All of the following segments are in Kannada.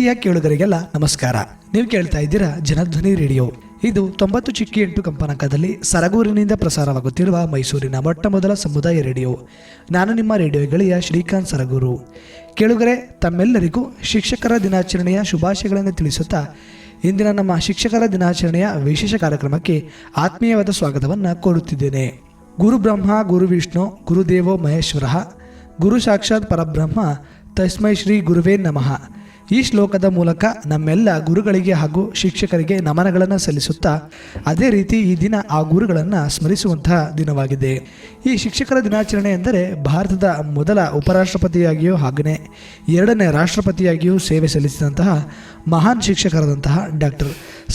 ಪ್ರೀತಿಯ ಕೇಳುಗರಿಗೆಲ್ಲ ನಮಸ್ಕಾರ. ನೀವು ಕೇಳ್ತಾ ಇದ್ದೀರಾ ಜನಧ್ವನಿ ರೇಡಿಯೋ. ಇದು ತೊಂಬತ್ತು ಚಿಕ್ಕಿ ಎಂಟು ಕಂಪನಾಂಕದಲ್ಲಿ ಸರಗೂರಿನಿಂದ ಪ್ರಸಾರವಾಗುತ್ತಿರುವ ಮೈಸೂರಿನ ಮೊಟ್ಟ ಮೊದಲ ಸಮುದಾಯ ರೇಡಿಯೋ. ನಾನು ನಿಮ್ಮ ರೇಡಿಯೋ ಗೆಳೆಯ ಶ್ರೀಕಾಂತ್ ಸರಗೂರು. ಕೇಳುಗರೆ, ತಮ್ಮೆಲ್ಲರಿಗೂ ಶಿಕ್ಷಕರ ದಿನಾಚರಣೆಯ ಶುಭಾಶಯಗಳನ್ನು ತಿಳಿಸುತ್ತಾ, ಇಂದಿನ ನಮ್ಮ ಶಿಕ್ಷಕರ ದಿನಾಚರಣೆಯ ವಿಶೇಷ ಕಾರ್ಯಕ್ರಮಕ್ಕೆ ಆತ್ಮೀಯವಾದ ಸ್ವಾಗತವನ್ನು ಕೋರುತ್ತಿದ್ದೇನೆ. ಗುರು ಬ್ರಹ್ಮ, ಗುರು ವಿಷ್ಣು ಗುರುದೇವೋ ಮಹೇಶ್ವರ, ಗುರು ಸಾಕ್ಷಾತ್ ಪರಬ್ರಹ್ಮ, ತಸ್ಮೈ ಶ್ರೀ ಗುರುವೇ ನಮಃ. ಈ ಶ್ಲೋಕದ ಮೂಲಕ ನಮ್ಮೆಲ್ಲ ಗುರುಗಳಿಗೆ ಹಾಗೂ ಶಿಕ್ಷಕರಿಗೆ ನಮನಗಳನ್ನು ಸಲ್ಲಿಸುತ್ತಾ ಅದೇ ರೀತಿ ಈ ದಿನ ಆ ಗುರುಗಳನ್ನು ಸ್ಮರಿಸುವಂತಹ ದಿನವಾಗಿದೆ. ಈ ಶಿಕ್ಷಕರ ದಿನಾಚರಣೆ ಎಂದರೆ ಭಾರತದ ಮೊದಲ ಉಪರಾಷ್ಟ್ರಪತಿಯಾಗಿಯೂ ಹಾಗೆಯೇ ಎರಡನೇ ರಾಷ್ಟ್ರಪತಿಯಾಗಿಯೂ ಸೇವೆ ಸಲ್ಲಿಸಿದಂತಹ ಮಹಾನ್ ಶಿಕ್ಷಕರಾದಂತಹ ಡಾಕ್ಟರ್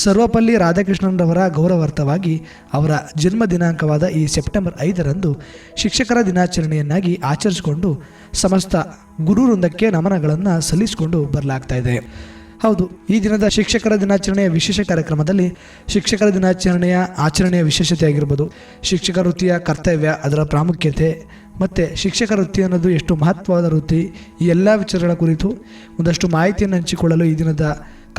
ಸರ್ವಪಲ್ಲಿ ರಾಧಾಕೃಷ್ಣನ್ರವರ ಗೌರವಾರ್ಥವಾಗಿ ಅವರ ಜನ್ಮ ದಿನಾಂಕವಾದ ಈ ಸೆಪ್ಟೆಂಬರ್ ಐದರಂದು ಶಿಕ್ಷಕರ ದಿನಾಚರಣೆಯನ್ನಾಗಿ ಆಚರಿಸಿಕೊಂಡು ಸಮಸ್ತ ಗುರುವೃಂದಕ್ಕೆ ನಮನಗಳನ್ನು ಸಲ್ಲಿಸಿಕೊಂಡು ಬರಲಾಗ್ತಾ ಇದೆ. ಹೌದು, ಈ ದಿನದ ಶಿಕ್ಷಕರ ದಿನಾಚರಣೆಯ ವಿಶೇಷ ಕಾರ್ಯಕ್ರಮದಲ್ಲಿ ಶಿಕ್ಷಕರ ದಿನಾಚರಣೆಯ ಆಚರಣೆಯ ವಿಶೇಷತೆ ಆಗಿರ್ಬೋದು, ಶಿಕ್ಷಕ ವೃತ್ತಿಯ ಕರ್ತವ್ಯ, ಅದರ ಪ್ರಾಮುಖ್ಯತೆ, ಮತ್ತು ಶಿಕ್ಷಕ ವೃತ್ತಿ ಅನ್ನೋದು ಎಷ್ಟು ಮಹತ್ವವಾದ ವೃತ್ತಿ, ಈ ಎಲ್ಲ ವಿಚಾರಗಳ ಕುರಿತು ಒಂದಷ್ಟು ಮಾಹಿತಿಯನ್ನು ಹಂಚಿಕೊಳ್ಳಲು ಈ ದಿನದ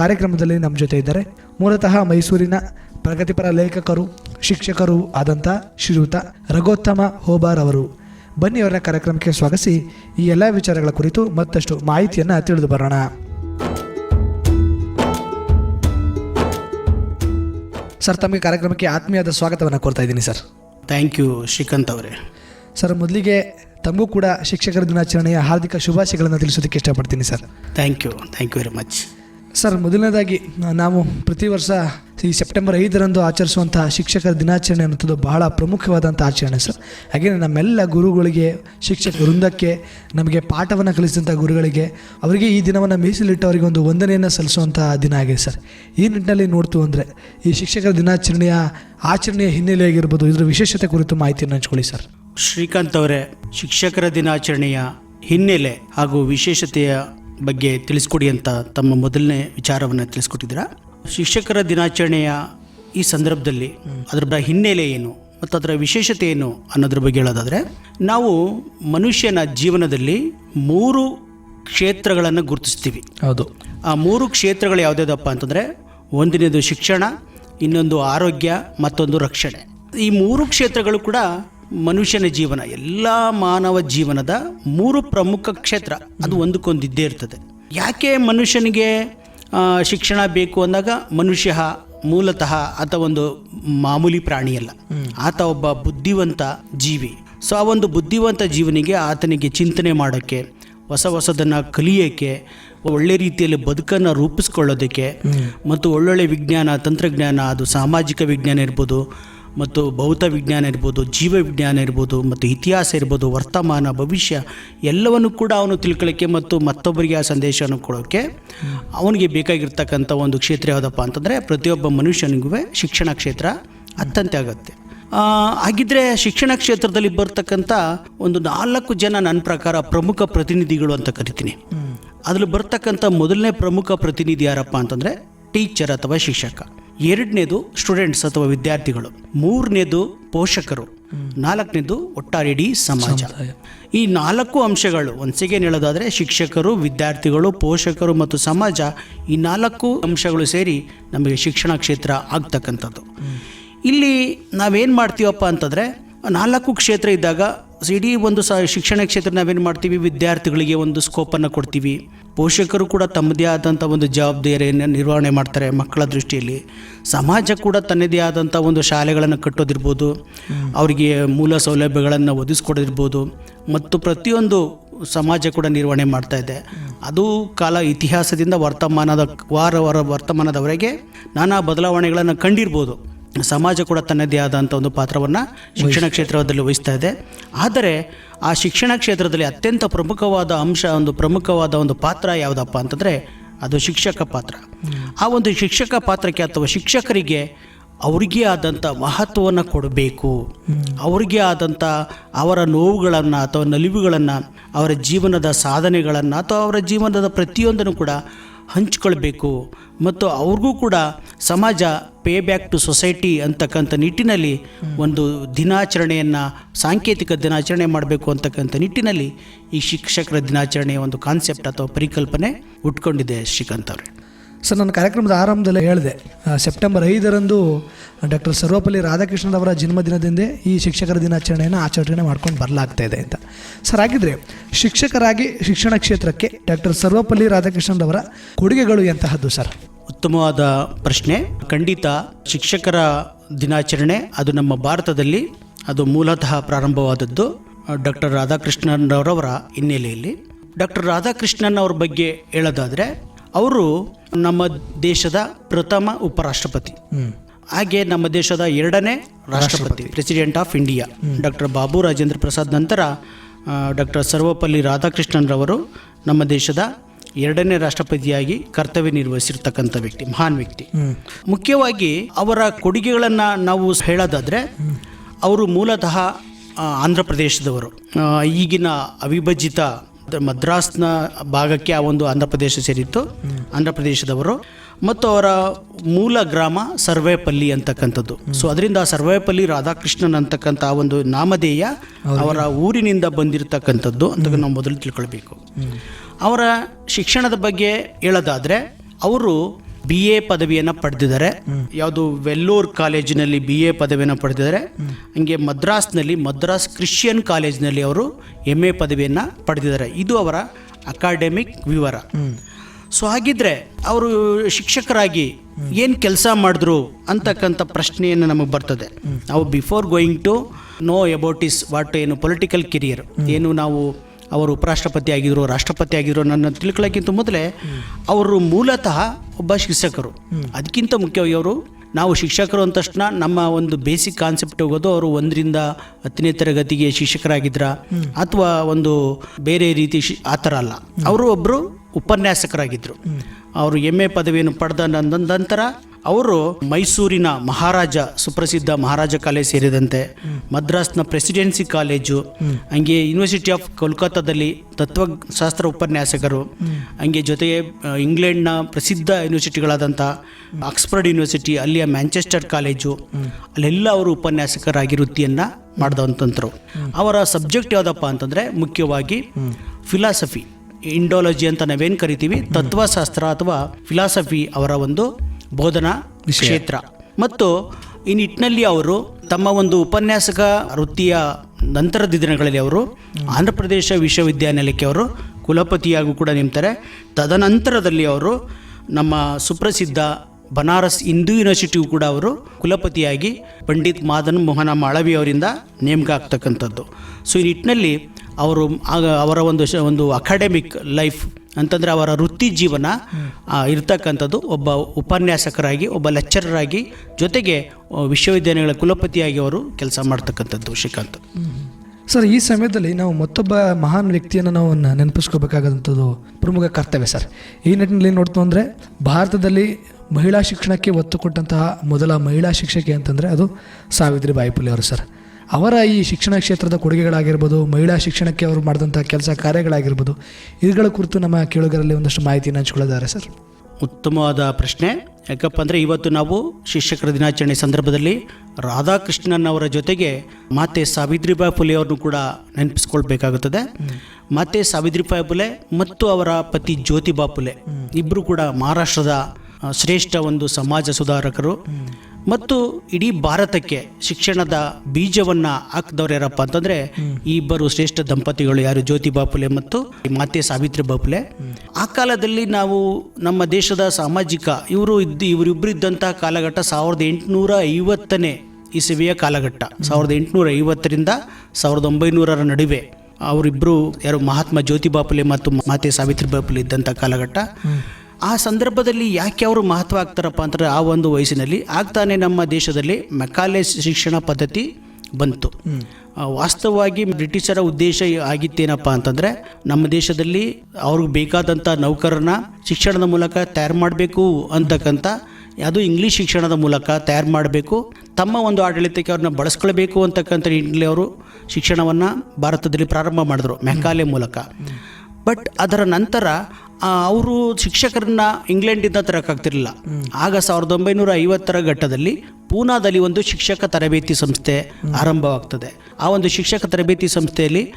ಕಾರ್ಯಕ್ರಮದಲ್ಲಿ ನಮ್ಮ ಜೊತೆ ಇದ್ದಾರೆ. ಮೂಲತಃ ಮೈಸೂರಿನ ಪ್ರಗತಿಪರ ಲೇಖಕರು ಶಿಕ್ಷಕರು ಆದಂಥ ಶ್ರೀಯುತ ರಘೋತ್ತಮ ಹೋಬಾರ್ ಅವರು. ಬನ್ನಿ ಅವರ ಕಾರ್ಯಕ್ರಮಕ್ಕೆ ಸ್ವಾಗತಿಸಿ. ಈ ಎಲ್ಲ ವಿಚಾರಗಳ ಕುರಿತು ಮತ್ತಷ್ಟು ಮಾಹಿತಿಯನ್ನು ತಿಳಿದು ಬರೋಣ. ಸರ್ ತಮಗೆ ಕಾರ್ಯಕ್ರಮಕ್ಕೆ ಆತ್ಮೀಯದ ಸ್ವಾಗತವನ್ನು ಕೋರ್ತಾ ಇದ್ದೀನಿ ಸರ್. ಥ್ಯಾಂಕ್ ಯು ಶ್ರೀಕಾಂತ್ ಅವರೇ. ಸರ್ ಮೊದಲಿಗೆ ತಮಗೂ ಕೂಡ ಶಿಕ್ಷಕರ ದಿನಾಚರಣೆಯ ಹಾರ್ದಿಕ ಶುಭಾಶಯಗಳನ್ನು ತಿಳಿಸೋದಕ್ಕೆ ಇಷ್ಟಪಡ್ತೀನಿ sir. Thank you thank you very much sir, ಮೊದಲನೇದಾಗಿ ನಾವು ಪ್ರತಿ ವರ್ಷ ಈ ಸೆಪ್ಟೆಂಬರ್ ಐದರಂದು ಆಚರಿಸುವಂತಹ ಶಿಕ್ಷಕರ ದಿನಾಚರಣೆ ಅನ್ನೋದು ಬಹಳ ಪ್ರಮುಖವಾದಂಥ ಆಚರಣೆ ಸರ್. ಹಾಗೆಯೇ ನಮ್ಮೆಲ್ಲ ಗುರುಗಳಿಗೆ, ಶಿಕ್ಷಕ ವೃಂದಕ್ಕೆ, ನಮಗೆ ಪಾಠವನ್ನು ಕಲಿಸಿದಂಥ ಗುರುಗಳಿಗೆ, ಅವರಿಗೆ ಈ ದಿನವನ್ನು ಮೀಸಲಿಟ್ಟು ಅವರಿಗೆ ಒಂದು ವಂದನೆಯನ್ನು ಸಲ್ಲಿಸುವಂಥ ದಿನ ಆಗಿದೆ ಸರ್. ಈ ನಿಟ್ಟಿನಲ್ಲಿ ನೋಡ್ತು ಅಂದರೆ, ಈ ಶಿಕ್ಷಕರ ದಿನಾಚರಣೆಯ ಆಚರಣೆಯ ಹಿನ್ನೆಲೆ ಆಗಿರ್ಬೋದು, ಇದರ ವಿಶೇಷತೆ ಕುರಿತು ಮಾಹಿತಿಯನ್ನು ಹಂಚ್ಕೊಳ್ಳಿ ಸರ್. ಶ್ರೀಕಾಂತ್ ಅವರೇ, ಶಿಕ್ಷಕರ ದಿನಾಚರಣೆಯ ಹಿನ್ನೆಲೆ ಹಾಗೂ ವಿಶೇಷತೆಯ ಬಗ್ಗೆ ತಿಳಿಸ್ಕೊಡಿ ಅಂತ ತಮ್ಮ ಮೊದಲನೇ ವಿಚಾರವನ್ನು ತಿಳಿಸ್ಕೊಟ್ಟಿದ್ದೀರಾ? ಶಿಕ್ಷಕರ ದಿನಾಚರಣೆಯ ಈ ಸಂದರ್ಭದಲ್ಲಿ ಅದರ ಹಿನ್ನೆಲೆ ಏನು ಮತ್ತು ಅದರ ವಿಶೇಷತೆ ಏನು ಅನ್ನೋದ್ರ ಬಗ್ಗೆ ಹೇಳೋದಾದರೆ ನಾವು ಮನುಷ್ಯನ ಜೀವನದಲ್ಲಿ ಮೂರು ಕ್ಷೇತ್ರಗಳನ್ನು ಗುರುತಿಸ್ತೀವಿ. ಹೌದು. ಆ ಮೂರು ಕ್ಷೇತ್ರಗಳು ಯಾವುದ್ಯಾವುದಪ್ಪ ಅಂತಂದರೆ ಒಂದನೇದು ಶಿಕ್ಷಣ ಇನ್ನೊಂದು ಆರೋಗ್ಯ ಮತ್ತೊಂದು ರಕ್ಷಣೆ. ಈ ಮೂರು ಕ್ಷೇತ್ರಗಳು ಕೂಡ ಮನುಷ್ಯನ ಜೀವನ ಎಲ್ಲ ಮಾನವ ಜೀವನದ ಮೂರು ಪ್ರಮುಖ ಕ್ಷೇತ್ರ ಅದು ಒಂದಕ್ಕೊಂದಿದ್ದೇ ಇರ್ತದೆ. ಯಾಕೆ ಮನುಷ್ಯನಿಗೆ ಶಿಕ್ಷಣ ಬೇಕು ಅಂದಾಗ ಮನುಷ್ಯ ಮೂಲತಃ ಆತ ಒಂದು ಮಾಮೂಲಿ ಪ್ರಾಣಿಯಲ್ಲ ಆತ ಒಬ್ಬ ಬುದ್ಧಿವಂತ ಜೀವಿ. ಸೊ ಆ ಒಂದು ಬುದ್ಧಿವಂತ ಜೀವನಿಗೆ ಆತನಿಗೆ ಚಿಂತನೆ ಮಾಡೋಕ್ಕೆ ಹೊಸ ಹೊಸದನ್ನು ಕಲಿಯೋಕ್ಕೆ ಒಳ್ಳೆ ರೀತಿಯಲ್ಲಿ ಬದುಕನ್ನು ರೂಪಿಸ್ಕೊಳ್ಳೋದಕ್ಕೆ ಮತ್ತು ಒಳ್ಳೊಳ್ಳೆ ವಿಜ್ಞಾನ ತಂತ್ರಜ್ಞಾನ ಅದು ಸಾಮಾಜಿಕ ವಿಜ್ಞಾನ ಇರ್ಬೋದು ಮತ್ತು ಭೌತ ವಿಜ್ಞಾನ ಇರ್ಬೋದು ಜೀವ ವಿಜ್ಞಾನ ಇರ್ಬೋದು ಮತ್ತು ಇತಿಹಾಸ ಇರ್ಬೋದು ವರ್ತಮಾನ ಭವಿಷ್ಯ ಎಲ್ಲವನ್ನು ಕೂಡ ಅವನು ತಿಳ್ಕೊಳ್ಳೋಕ್ಕೆ ಮತ್ತು ಮತ್ತೊಬ್ಬರಿಗೆ ಆ ಸಂದೇಶವನ್ನು ಕೊಡೋಕ್ಕೆ ಅವನಿಗೆ ಬೇಕಾಗಿರ್ತಕ್ಕಂಥ ಒಂದು ಕ್ಷೇತ್ರ ಯಾವುದಪ್ಪ ಅಂತಂದರೆ ಪ್ರತಿಯೊಬ್ಬ ಮನುಷ್ಯನಿಗೂ ಶಿಕ್ಷಣ ಕ್ಷೇತ್ರ ಅತ್ಯಂತ ಆಗುತ್ತೆ. ಹಾಗಿದ್ರೆ ಶಿಕ್ಷಣ ಕ್ಷೇತ್ರದಲ್ಲಿ ಬರ್ತಕ್ಕಂಥ ಒಂದು ನಾಲ್ಕು ಜನ ನನ್ನ ಪ್ರಕಾರ ಪ್ರಮುಖ ಪ್ರತಿನಿಧಿಗಳು ಅಂತ ಕರಿತೀನಿ. ಅದ್ರಲ್ಲಿ ಬರ್ತಕ್ಕಂಥ ಮೊದಲನೇ ಪ್ರಮುಖ ಪ್ರತಿನಿಧಿ ಯಾರಪ್ಪ ಅಂತಂದ್ರೆ ಟೀಚರ್ ಅಥವಾ ಶಿಕ್ಷಕ. ಎರಡನೇದು ಸ್ಟೂಡೆಂಟ್ಸ್ ಅಥವಾ ವಿದ್ಯಾರ್ಥಿಗಳು. ಮೂರನೇದು ಪೋಷಕರು. ನಾಲ್ಕನೇದು ಒಟ್ಟಾರೆ ಇಡೀ ಸಮಾಜ ಈ ನಾಲ್ಕು ಅಂಶಗಳು ಒಂದ್ಸಿಗೆ ಹೇಳೋದಾದರೆ ಶಿಕ್ಷಕರು ವಿದ್ಯಾರ್ಥಿಗಳು ಪೋಷಕರು ಮತ್ತು ಸಮಾಜ ಈ ನಾಲ್ಕು ಅಂಶಗಳು ಸೇರಿ ನಮಗೆ ಶಿಕ್ಷಣ ಕ್ಷೇತ್ರ ಆಗ್ತಕ್ಕಂಥದ್ದು. ಇಲ್ಲಿ ನಾವೇನು ಮಾಡ್ತೀವಪ್ಪ ಅಂತಂದರೆ ನಾಲ್ಕು ಕ್ಷೇತ್ರ ಇದ್ದಾಗ ಇಡೀ ಒಂದು ಸ ಶಿಕ್ಷಣ ಕ್ಷೇತ್ರ ನಾವೇನು ಮಾಡ್ತೀವಿ? ವಿದ್ಯಾರ್ಥಿಗಳಿಗೆ ಒಂದು ಸ್ಕೋಪನ್ನು ಕೊಡ್ತೀವಿ. ಪೋಷಕರು ಕೂಡ ತಮ್ಮದೇ ಆದಂಥ ಒಂದು ಜವಾಬ್ದಾರಿಯನ್ನು ನಿರ್ವಹಣೆ ಮಾಡ್ತಾರೆ ಮಕ್ಕಳ ದೃಷ್ಟಿಯಲ್ಲಿ. ಸಮಾಜ ಕೂಡ ತನ್ನದೇ ಆದಂಥ ಒಂದು ಶಾಲೆಗಳನ್ನು ಕಟ್ಟೋದಿರ್ಬೋದು. ಅವರಿಗೆ ಮೂಲ ಸೌಲಭ್ಯಗಳನ್ನು ಒದಗಿಸ್ಕೊಡೋದಿರ್ಬೋದು. ಮತ್ತು ಪ್ರತಿಯೊಂದು ಸಮಾಜ ಕೂಡ ನಿರ್ವಹಣೆ ಮಾಡ್ತಾ ಇದೆ. ಅದು ಕಾಲ ಇತಿಹಾಸದಿಂದ ವರ್ತಮಾನದ ವಾರ ವಾರ ವರ್ತಮಾನದವರೆಗೆ ನಾನಾ ಬದಲಾವಣೆಗಳನ್ನು ಕಂಡಿರ್ಬೋದು. ಸಮಾಜ ಕೂಡ ತನ್ನದೇ ಆದಂಥ ಒಂದು ಪಾತ್ರವನ್ನು ಶಿಕ್ಷಣ ಕ್ಷೇತ್ರದಲ್ಲಿ ವಹಿಸ್ತಾ ಇದೆ. ಆದರೆ ಆ ಶಿಕ್ಷಣ ಕ್ಷೇತ್ರದಲ್ಲಿ ಅತ್ಯಂತ ಪ್ರಮುಖವಾದ ಅಂಶ ಒಂದು ಪ್ರಮುಖವಾದ ಒಂದು ಪಾತ್ರ ಯಾವುದಪ್ಪ ಅಂತಂದರೆ ಅದು ಶಿಕ್ಷಕ ಪಾತ್ರ. ಆ ಒಂದು ಶಿಕ್ಷಕ ಪಾತ್ರಕ್ಕೆ ಅಥವಾ ಶಿಕ್ಷಕರಿಗೆ ಅವ್ರಿಗೆ ಆದಂಥ ಮಹತ್ವವನ್ನು ಕೊಡಬೇಕು. ಅವ್ರಿಗೆ ಆದಂಥ ಅವರ ನೋವುಗಳನ್ನು ಅಥವಾ ನಲಿವುಗಳನ್ನು ಅವರ ಜೀವನದ ಸಾಧನೆಗಳನ್ನು ಅಥವಾ ಅವರ ಜೀವನದ ಪ್ರತಿಯೊಂದನ್ನು ಕೂಡ ಹಂಚ್ಕೊಳ್ಬೇಕು. ಮತ್ತು ಅವ್ರಿಗೂ ಕೂಡ ಸಮಾಜ ಪೇ ಬ್ಯಾಕ್ ಟು ಸೊಸೈಟಿ ಅಂತಕ್ಕಂಥ ನಿಟ್ಟಿನಲ್ಲಿ ಒಂದು ದಿನಾಚರಣೆಯನ್ನು, ಸಾಂಕೇತಿಕ ದಿನಾಚರಣೆ ಮಾಡಬೇಕು ಅಂತಕ್ಕಂಥ ನಿಟ್ಟಿನಲ್ಲಿ ಈ ಶಿಕ್ಷಕರ ದಿನಾಚರಣೆಯ ಒಂದು ಕಾನ್ಸೆಪ್ಟ್ ಅಥವಾ ಪರಿಕಲ್ಪನೆ ಉಟ್ಕೊಂಡಿದೆ ಶ್ರೀಕಾಂತ್ ಅವರೇ. ಸರ್ ನನ್ನ ಕಾರ್ಯಕ್ರಮದ ಆರಂಭದಲ್ಲೇ ಹೇಳಿದೆ. ಸೆಪ್ಟೆಂಬರ್ ಐದರಂದು ಡಾಕ್ಟರ್ ಸರ್ವಪಲ್ಲಿ ರಾಧಾಕೃಷ್ಣನವರ ಜನ್ಮದಿನದಿಂದೇ ಈ ಶಿಕ್ಷಕರ ದಿನಾಚರಣೆಯನ್ನು ಆಚರಣೆ ಮಾಡ್ಕೊಂಡು ಬರಲಾಗ್ತಾ ಇದೆ ಅಂತ. ಸರ್, ಹಾಗಿದ್ರೆ ಶಿಕ್ಷಕರಾಗಿ ಶಿಕ್ಷಣ ಕ್ಷೇತ್ರಕ್ಕೆ ಡಾಕ್ಟರ್ ಸರ್ವಪಲ್ಲಿ ರಾಧಾಕೃಷ್ಣನವರ ಕೊಡುಗೆಗಳು ಎಂತಹದ್ದು ಸರ್? ಉತ್ತಮವಾದ ಪ್ರಶ್ನೆ. ಖಂಡಿತ ಶಿಕ್ಷಕರ ದಿನಾಚರಣೆ, ಅದು ನಮ್ಮ ಭಾರತದಲ್ಲಿ ಅದು ಮೂಲತಃ ಪ್ರಾರಂಭವಾದದ್ದು ಡಾಕ್ಟರ್ ರಾಧಾಕೃಷ್ಣನ್ ಅವರವರ ಹಿನ್ನೆಲೆಯಲ್ಲಿ. ಡಾಕ್ಟರ್ ರಾಧಾಕೃಷ್ಣನ್ ಅವ್ರ ಬಗ್ಗೆ ಹೇಳೋದಾದರೆ ಅವರು ನಮ್ಮ ದೇಶದ ಪ್ರಥಮ ಉಪರಾಷ್ಟ್ರಪತಿ. ಹಾಗೆ ನಮ್ಮ ದೇಶದ ಎರಡನೇ ರಾಷ್ಟ್ರಪತಿ president of India doctor Babu Rajendra Prasad ನಂತರ ಡಾಕ್ಟರ್ ಸರ್ವಪಲ್ಲಿ ರಾಧಾಕೃಷ್ಣನ್ರವರು ನಮ್ಮ ದೇಶದ ಎರಡನೇ ರಾಷ್ಟ್ರಪತಿಯಾಗಿ ಕರ್ತವ್ಯ ನಿರ್ವಹಿಸಿರ್ತಕ್ಕಂಥ ವ್ಯಕ್ತಿ ಮಹಾನ್ ವ್ಯಕ್ತಿ. ಮುಖ್ಯವಾಗಿ ಅವರ ಕೊಡುಗೆಗಳನ್ನು ನಾವು ಹೇಳೋದಾದರೆ ಅವರು ಮೂಲತಃ ಆಂಧ್ರ ಪ್ರದೇಶದವರು. ಈಗಿನ ಅವಿಭಜಿತ ಮದ್ರಾಸ್ನ ಭಾಗಕ್ಕೆ ಆ ಒಂದು ಆಂಧ್ರ ಪ್ರದೇಶ ಸೇರಿತ್ತು. ಆಂಧ್ರ ಪ್ರದೇಶದವರು ಮತ್ತು ಅವರ ಮೂಲ ಗ್ರಾಮ ಸರ್ವೇಪಲ್ಲಿ ಅಂತಕ್ಕಂಥದ್ದು. ಸೊ ಅದರಿಂದ ಸರ್ವೇಪಲ್ಲಿ ರಾಧಾಕೃಷ್ಣನ್ ಅಂತಕ್ಕಂಥ ಒಂದು ನಾಮಧೇಯ ಅವರ ಊರಿನಿಂದ ಬಂದಿರತಕ್ಕಂಥದ್ದು ಅಂತ ನಾವು ಮೊದಲು ತಿಳ್ಕೊಳ್ಬೇಕು. ಅವರ ಶಿಕ್ಷಣದ ಬಗ್ಗೆ ಹೇಳೋದಾದರೆ ಅವರು ಬಿ ಎ ಪದವಿಯನ್ನು ಪಡೆದಿದ್ದಾರೆ. ಯಾವುದು ವೆಲ್ಲೂರ್ ಕಾಲೇಜಿನಲ್ಲಿ ಬಿ ಎ ಪದವಿಯನ್ನು ಪಡೆದಿದ್ದಾರೆ. ಹಂಗೆ ಮದ್ರಾಸ್ನಲ್ಲಿ ಮದ್ರಾಸ್ ಕ್ರಿಶ್ಚಿಯನ್ ಕಾಲೇಜಿನಲ್ಲಿ ಅವರು ಎಂ ಎ ಪದವಿಯನ್ನು ಪಡೆದಿದ್ದಾರೆ. ಇದು ಅವರ ಅಕಾಡೆಮಿಕ್ ವಿವರ. ಸೊ ಹಾಗಿದ್ರೆ ಅವರು ಶಿಕ್ಷಕರಾಗಿ ಏನು ಕೆಲಸ ಮಾಡಿದ್ರು ಅಂತಕ್ಕಂಥ ಪ್ರಶ್ನೆಯನ್ನು ನಮಗೆ ಬರ್ತದೆ. ನಾವು before going to know about is what ಏನು ಪೊಲಿಟಿಕಲ್ ಕೆರಿಯರ್ ಏನು ನಾವು ಅವರು ಉಪರಾಷ್ಟ್ರಪತಿ ಆಗಿದ್ರು ರಾಷ್ಟ್ರಪತಿ ಆಗಿದ್ರು ನನ್ನ ತಿಳ್ಕೊಳ್ಳೋಕ್ಕಿಂತ ಮೊದಲೇ ಅವರು ಮೂಲತಃ ಒಬ್ಬ ಶಿಕ್ಷಕರು. ಅದಕ್ಕಿಂತ ಮುಖ್ಯವಾಗಿ ಅವರು ನಾವು ಶಿಕ್ಷಕರು ಅಂದ ತಕ್ಷಣ ನಮ್ಮ ಒಂದು ಬೇಸಿಕ್ ಕಾನ್ಸೆಪ್ಟ್ ಹೋಗೋದು ಅವರು ಒಂದರಿಂದ ಹತ್ತನೇ ತರಗತಿಗೆ ಶಿಕ್ಷಕರಾಗಿದ್ರ. ಅಥವಾ ಒಂದು ಬೇರೆ ರೀತಿ ಶಿ ಆ ಥರ ಅಲ್ಲ. ಅವರು ಒಬ್ಬರು ಉಪನ್ಯಾಸಕರಾಗಿದ್ದರು ಅವರು ಎಂ ಎ ಪದವಿಯನ್ನು ಪಡೆದ ನಂತರ ಅವರು ಮೈಸೂರಿನ ಮಹಾರಾಜ, ಸುಪ್ರಸಿದ್ಧ ಮಹಾರಾಜ ಕಾಲೇಜ್ ಸೇರಿದಂತೆ ಮದ್ರಾಸ್ನ ಪ್ರೆಸಿಡೆನ್ಸಿ ಕಾಲೇಜು, ಹಂಗೆ ಯೂನಿವರ್ಸಿಟಿ ಆಫ್ ಕೋಲ್ಕತ್ತಾದಲ್ಲಿ ತತ್ವಶಾಸ್ತ್ರ ಉಪನ್ಯಾಸಕರು, ಹಂಗೆ ಜೊತೆಗೆ ಇಂಗ್ಲೆಂಡ್ನ ಪ್ರಸಿದ್ಧ ಯೂನಿವರ್ಸಿಟಿಗಳಾದಂಥ ಆಕ್ಸ್ಫರ್ಡ್ ಯೂನಿವರ್ಸಿಟಿ, ಅಲ್ಲಿಯ ಮ್ಯಾಂಚೆಸ್ಟರ್ ಕಾಲೇಜು, ಅಲ್ಲೆಲ್ಲ ಅವರು ಉಪನ್ಯಾಸಕರಾಗಿ ವೃತ್ತಿಯನ್ನು ಮಾಡಿದಂಥರು ಅವರ ಸಬ್ಜೆಕ್ಟ್ ಯಾವುದಪ್ಪ ಅಂತಂದರೆ ಮುಖ್ಯವಾಗಿ ಫಿಲಾಸಫಿ. ಇಂಡಾಲಜಿ ಅಂತ ನಾವೇನು ಕರಿತೀವಿ? ತತ್ವಶಾಸ್ತ್ರ ಅಥವಾ ಫಿಲಾಸಫಿ ಅವರ ಒಂದು ಬೋಧನಾ ಕ್ಷೇತ್ರ. ಮತ್ತು ಈ ನಿಟ್ಟಿನಲ್ಲಿ ಅವರು ತಮ್ಮ ಒಂದು ಉಪನ್ಯಾಸಕ ವೃತ್ತಿಯ ನಂತರದ ದಿನಗಳಲ್ಲಿ ಅವರು ಆಂಧ್ರ ಪ್ರದೇಶ ವಿಶ್ವವಿದ್ಯಾನಿಲಯಕ್ಕೆ ಅವರು ಕುಲಪತಿಯಾಗೂ ಕೂಡ ನೇಮ್ತಾರೆ ತದನಂತರದಲ್ಲಿ ಅವರು ನಮ್ಮ ಸುಪ್ರಸಿದ್ಧ ಬನಾರಸ್ ಹಿಂದೂ ಯೂನಿವರ್ಸಿಟಿಗೂ ಕೂಡ ಅವರು ಕುಲಪತಿಯಾಗಿ ಪಂಡಿತ್ ಮಾದನ್ ಮೋಹನ ಮಾಳವಿ ಅವರಿಂದ ನೇಮಕ ಆಗ್ತಕ್ಕಂಥದ್ದು ಸೊ ಈ ನಿಟ್ಟಿನಲ್ಲಿ ಅವರು ಆಗ ಅವರ ಒಂದು ಶ ಒಂದು ಅಕಾಡೆಮಿಕ್ ಲೈಫ್ ಅಂತಂದರೆ ಅವರ ವೃತ್ತಿ ಜೀವನ ಇರತಕ್ಕಂಥದ್ದು ಒಬ್ಬ ಉಪನ್ಯಾಸಕರಾಗಿ ಒಬ್ಬ ಲೆಕ್ಚರರಾಗಿ ಜೊತೆಗೆ ವಿಶ್ವವಿದ್ಯಾಲಯಗಳ ಕುಲಪತಿಯಾಗಿ ಅವರು ಕೆಲಸ ಮಾಡ್ತಕ್ಕಂಥದ್ದು ಶ್ರೀಕಾಂತ್. ಸರ್ ಈ ಸಮಯದಲ್ಲಿ ನಾವು ಮತ್ತೊಬ್ಬ ಮಹಾನ್ ವ್ಯಕ್ತಿಯನ್ನು ನಾವು ನೆನಪಿಸ್ಕೋಬೇಕಾಗಂಥದ್ದು ನೆನಪಿಸ್ಕೋಬೇಕಾದಂಥದ್ದು ಪ್ರಮುಖ ಕರ್ತವ್ಯ ಸರ್. ಈ ನಿಟ್ಟಿನಲ್ಲಿ ನೋಡ್ತು ಅಂದರೆ ಭಾರತದಲ್ಲಿ ಮಹಿಳಾ ಶಿಕ್ಷಣಕ್ಕೆ ಒತ್ತು ಕೊಟ್ಟಂತಹ ಮೊದಲ ಮಹಿಳಾ ಶಿಕ್ಷಕಿ ಅಂತಂದರೆ ಅದು ಸಾವಿತ್ರಿ ಫುಲೆ ಅವರು ಸರ್. ಅವರ ಈ ಶಿಕ್ಷಣ ಕ್ಷೇತ್ರದ ಕೊಡುಗೆಗಳಾಗಿರ್ಬೋದು ಮಹಿಳಾ ಶಿಕ್ಷಣಕ್ಕೆ ಅವರು ಮಾಡಿದಂಥ ಕೆಲಸ ಕಾರ್ಯಗಳಾಗಿರ್ಬೋದು ಇವುಗಳ ಕುರಿತು ನಮ್ಮ ಕೇಳುಗರಲ್ಲಿ ಒಂದಷ್ಟು ಮಾಹಿತಿಯನ್ನು ಹಂಚ್ಕೊಳ್ಳೋದಾರೆ ಸರ್. ಉತ್ತಮವಾದ ಪ್ರಶ್ನೆ. ಯಾಕಪ್ಪ ಅಂದರೆ ಇವತ್ತು ನಾವು ಶಿಕ್ಷಕರ ದಿನಾಚರಣೆ ಸಂದರ್ಭದಲ್ಲಿ ರಾಧಾಕೃಷ್ಣನ್ ಅವರ ಜೊತೆಗೆ ಮಾತೆ ಸಾವಿತ್ರಿಬಾಯಿ ಫುಲೆ ಅವ್ರನ್ನು ಕೂಡ ನೆನಪಿಸ್ಕೊಳ್ಬೇಕಾಗುತ್ತದೆ. ಮಾತೆ ಸಾವಿತ್ರಿಬಾಯಿ ಫುಲೆ ಮತ್ತು ಅವರ ಪತಿ ಜ್ಯೋತಿಬಾ ಫುಲೆ ಇಬ್ಬರು ಕೂಡ ಮಹಾರಾಷ್ಟ್ರದ ಶ್ರೇಷ್ಠ ಒಂದು ಸಮಾಜ ಸುಧಾರಕರು. ಮತ್ತು ಇಡೀ ಭಾರತಕ್ಕೆ ಶಿಕ್ಷಣದ ಬೀಜವನ್ನ ಹಾಕಿದವ್ರು ಯಾರಪ್ಪ ಅಂತಂದ್ರೆ ಈ ಇಬ್ಬರು ಶ್ರೇಷ್ಠ ದಂಪತಿಗಳು ಯಾರು? ಜ್ಯೋತಿ ಬಾಪುಲೆ ಮತ್ತು ಮಾತೆ ಸಾವಿತ್ರಿ ಬಾಪುಲೆ. ಆ ಕಾಲದಲ್ಲಿ ನಾವು ನಮ್ಮ ದೇಶದ ಸಾಮಾಜಿಕ ಇವರು ಇದ್ದು ಇವರಿಬ್ಬರು ಇದ್ದಂತಹ ಕಾಲಘಟ್ಟ ಸಾವಿರದ ಎಂಟುನೂರ ಐವತ್ತನೇ ಇಸವಿಯ ಕಾಲಘಟ್ಟ. ಸಾವಿರದ ಎಂಟುನೂರ ಐವತ್ತರಿಂದ ಸಾವಿರದ ಒಂಬೈನೂರರ ನಡುವೆ ಅವರಿಬ್ಬರು ಯಾರು? ಮಹಾತ್ಮ ಜ್ಯೋತಿ ಬಾಪುಲೆ ಮತ್ತು ಮಾತೆ ಸಾವಿತ್ರಿ ಬಾಪುಲೆ ಇದ್ದಂಥ ಕಾಲಘಟ್ಟ. ಆ ಸಂದರ್ಭದಲ್ಲಿ ಯಾಕೆ ಅವರು ಮಹತ್ವ ಆಗ್ತಾರಪ್ಪ ಅಂತಂದರೆ ಆ ಒಂದು ವಯಸ್ಸಿನಲ್ಲಿ ಆಗ್ತಾನೆ ನಮ್ಮ ದೇಶದಲ್ಲಿ ಮೆಕಾಲೆ ಶಿಕ್ಷಣ ಪದ್ಧತಿ ಬಂತು. ವಾಸ್ತವವಾಗಿ ಬ್ರಿಟಿಷರ ಉದ್ದೇಶ ಆಗಿತ್ತೇನಪ್ಪ ಅಂತಂದರೆ ನಮ್ಮ ದೇಶದಲ್ಲಿ ಅವ್ರಿಗೆ ಬೇಕಾದಂಥ ನೌಕರನ ಶಿಕ್ಷಣದ ಮೂಲಕ ತಯಾರು ಮಾಡಬೇಕು ಅಂತಕ್ಕಂಥ, ಅದು ಇಂಗ್ಲೀಷ್ ಶಿಕ್ಷಣದ ಮೂಲಕ ತಯಾರು ಮಾಡಬೇಕು, ತಮ್ಮ ಒಂದು ಆಡಳಿತಕ್ಕೆ ಅವ್ರನ್ನ ಬಳಸ್ಕೊಳ್ಬೇಕು ಅಂತಕ್ಕಂಥ ನಿಟ್ಟಿನಲ್ಲಿ ಅವರು ಶಿಕ್ಷಣವನ್ನು ಭಾರತದಲ್ಲಿ ಪ್ರಾರಂಭ ಮಾಡಿದ್ರು ಮೆಕಾಲೆ ಮೂಲಕ. ಬಟ್ ಅದರ ನಂತರ ಅವರು ಶಿಕ್ಷಕರನ್ನ ಇಂಗ್ಲೆಂಡಿಂದ ತರೋಕ್ಕಾಗ್ತಿರಲಿಲ್ಲ ಆಗ ಸಾವಿರದ ಒಂಬೈನೂರ ಐವತ್ತರ ಘಟ್ಟದಲ್ಲಿ ಪೂನಾದಲ್ಲಿ ಒಂದು ಶಿಕ್ಷಕ ತರಬೇತಿ ಸಂಸ್ಥೆ ಆರಂಭವಾಗ್ತದೆ. ಆ ಒಂದು ಶಿಕ್ಷಕ ತರಬೇತಿ ಸಂಸ್ಥೆಯಲ್ಲಿ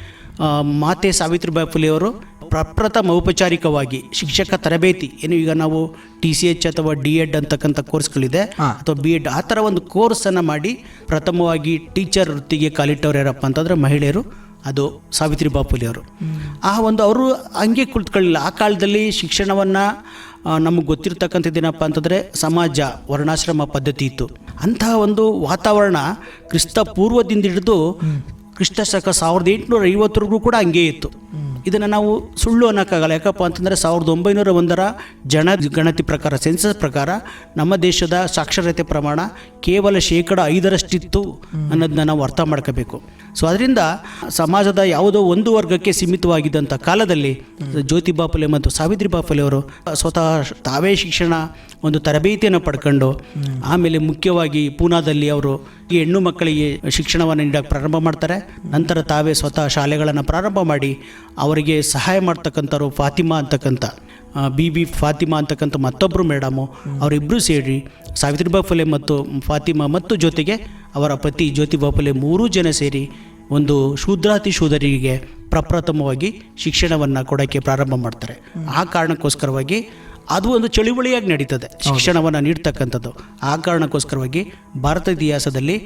ಮಾತೆ ಸಾವಿತ್ರಿಬಾಯಿ ಫುಲೆ ಅವರು ಪ್ರಪ್ರಥಮ ಔಪಚಾರಿಕವಾಗಿ ಶಿಕ್ಷಕ ತರಬೇತಿ ಏನು ಈಗ ನಾವು ಟಿ ಸಿ ಎಚ್ ಅಥವಾ ಡಿ ಎಡ್ ಅಂತಕ್ಕಂಥ ಕೋರ್ಸ್ಗಳಿದೆ ಅಥವಾ ಬಿ ಎಡ್ ಆ ಥರ ಒಂದು ಕೋರ್ಸನ್ನು ಮಾಡಿ ಪ್ರಥಮವಾಗಿ ಟೀಚರ್ ವೃತ್ತಿಗೆ ಕಾಲಿಟ್ಟವ್ರು ಯಾರಪ್ಪ ಅಂತಂದರೆ ಮಹಿಳೆಯರು ಅದು ಸಾವಿತ್ರಿ ಬಾಪುಲಿ ಅವರು ಆ ಒಂದು ಅವರು ಹಂಗೆ ಕುಳಿತುಕೊಳ್ಳಿಲ್ಲ ಆ ಕಾಲದಲ್ಲಿ ಶಿಕ್ಷಣವನ್ನು ನಮಗೆ ಗೊತ್ತಿರ್ತಕ್ಕಂಥದ್ದೇನಪ್ಪ ಅಂತಂದರೆ ಸಮಾಜ, ವರ್ಣಾಶ್ರಮ ಪದ್ಧತಿ ಇತ್ತು. ಅಂತಹ ಒಂದು ವಾತಾವರಣ ಕ್ರಿಸ್ತ ಪೂರ್ವದಿಂದ ಹಿಡಿದು, ಕ್ರಿಸ್ತ ಶಕ ಸಾವಿರದ ಎಂಟುನೂರ ಐವತ್ತರೆಗೂ ಕೂಡ ಹಂಗೇ ಇತ್ತು. ಇದನ್ನು ನಾವು ಸುಳ್ಳು ಅನ್ನೋಕ್ಕಾಗಲ್ಲ. ಯಾಕಪ್ಪ ಅಂತಂದರೆ ಸಾವಿರದ ಒಂಬೈನೂರ ಒಂದರ ಜನ ಗಣತಿ ಪ್ರಕಾರ ಸೆನ್ಸಸ್ ಪ್ರಕಾರ ನಮ್ಮ ದೇಶದ ಸಾಕ್ಷರತೆ ಪ್ರಮಾಣ ಕೇವಲ ಶೇಕಡ ಐದರಷ್ಟಿತ್ತು ಅನ್ನೋದನ್ನ ನಾವು ಅರ್ಥ ಮಾಡ್ಕೋಬೇಕು. ಸೊ ಅದರಿಂದ ಸಮಾಜದ ಯಾವುದೋ ಒಂದು ವರ್ಗಕ್ಕೆ ಸೀಮಿತವಾಗಿದ್ದಂಥ ಕಾಲದಲ್ಲಿ ಜ್ಯೋತಿಬಾ ಫುಲೆ ಮತ್ತು ಸಾವಿತ್ರಿಬಾ ಫುಲೆ ಅವರು ಸ್ವತಃ ತಾವೇ ಶಿಕ್ಷಣ ಒಂದು ತರಬೇತಿಯನ್ನು ಪಡ್ಕೊಂಡು ಆಮೇಲೆ ಮುಖ್ಯವಾಗಿ ಪೂನಾದಲ್ಲಿ ಅವರು ಈ ಹೆಣ್ಣು ಮಕ್ಕಳಿಗೆ ಶಿಕ್ಷಣವನ್ನು ನೀಡೋಕ್ಕೆ ಪ್ರಾರಂಭ ಮಾಡ್ತಾರೆ. ನಂತರ ತಾವೇ ಸ್ವತಃ ಶಾಲೆಗಳನ್ನು ಪ್ರಾರಂಭ ಮಾಡಿ ಅವರಿಗೆ ಸಹಾಯ ಮಾಡ್ತಕ್ಕಂಥವ್ರು ಫಾತಿಮಾ ಅಂತಕ್ಕಂಥ ಬಿ ಬಿ ಫಾತಿಮಾ ಅಂತಕ್ಕಂಥ ಮತ್ತೊಬ್ಬರು ಮೇಡಮು ಅವರಿಬ್ಬರು ಸೇರಿ ಸಾವಿತ್ರಿ ಫುಲೆ ಮತ್ತು ಫಾತಿಮಾ ಮತ್ತು ಜೊತೆಗೆ ಅವರ ಪತಿ ಜ್ಯೋತಿಬಾ ಫುಲೆ ಮೂರೂ ಜನ ಸೇರಿ ಒಂದು ಶೂದ್ರಾತಿ ಶೂದರಿಗೆ ಪ್ರಪ್ರಥಮವಾಗಿ ಶಿಕ್ಷಣವನ್ನು ಕೊಡೋಕ್ಕೆ ಪ್ರಾರಂಭ ಮಾಡ್ತಾರೆ. ಆ ಕಾರಣಕ್ಕೋಸ್ಕರವಾಗಿ ಅದು ಒಂದು ಚಳುವಳಿಯಾಗಿ ನಡೀತದೆ. ಶಿಕ್ಷಣವನ್ನು ನೀಡ್ತಕ್ಕಂಥದ್ದು. ಆ ಕಾರಣಕ್ಕೋಸ್ಕರವಾಗಿ ಭಾರತ ಇತಿಹಾಸದಲ್ಲಿ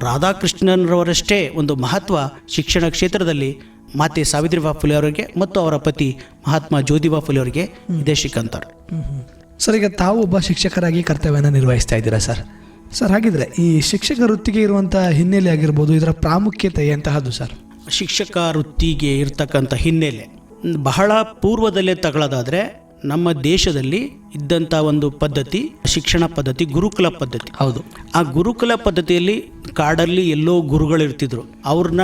ರಾಧಾಕೃಷ್ಣನರವರಷ್ಟೇ ಒಂದು ಮಹತ್ವ ಶಿಕ್ಷಣ ಕ್ಷೇತ್ರದಲ್ಲಿ ಮಾತೆ ಸಾವಿತ್ರಿಬಾ ಫುಲೆ ಅವರಿಗೆ ಮತ್ತು ಅವರ ಪತಿ ಮಹಾತ್ಮ ಜ್ಯೋತಿಬಾ ಫುಲೆ ಅವರಿಗೆ ಇದೇ ಶ್ರೀಕಂತರು ಸರ್ ಈಗ ತಾವು ಒಬ್ಬ ಶಿಕ್ಷಕರಾಗಿ ಕರ್ತವ್ಯನ ನಿರ್ವಹಿಸ್ತಾ ಇದ್ದೀರಾ ಸರ್? ಸರ್ ಹಾಗಿದ್ರೆ ಈ ಶಿಕ್ಷಕ ವೃತ್ತಿಗೆ ಇರುವಂಥ ಹಿನ್ನೆಲೆ ಆಗಿರ್ಬೋದು ಇದರ ಪ್ರಾಮುಖ್ಯತೆ ಎಂತಹದ್ದು ಸರ್? ಶಿಕ್ಷಕ ವೃತ್ತಿಗೆ ಇರ್ತಕ್ಕಂಥ ಹಿನ್ನೆಲೆ. ಬಹಳ ಪೂರ್ವದಲ್ಲೇ ತಗೊಳ್ಳೋದಾದರೆ ನಮ್ಮ ದೇಶದಲ್ಲಿ ಇದ್ದಂಥ ಒಂದು ಪದ್ಧತಿ ಶಿಕ್ಷಣ ಪದ್ಧತಿ ಗುರುಕುಲ ಪದ್ಧತಿ. ಹೌದು. ಆ ಗುರುಕುಲ ಪದ್ಧತಿಯಲ್ಲಿ ಕಾಡಲ್ಲಿ ಎಲ್ಲೋ ಗುರುಗಳಿರ್ತಿದ್ರು. ಅವ್ರನ್ನ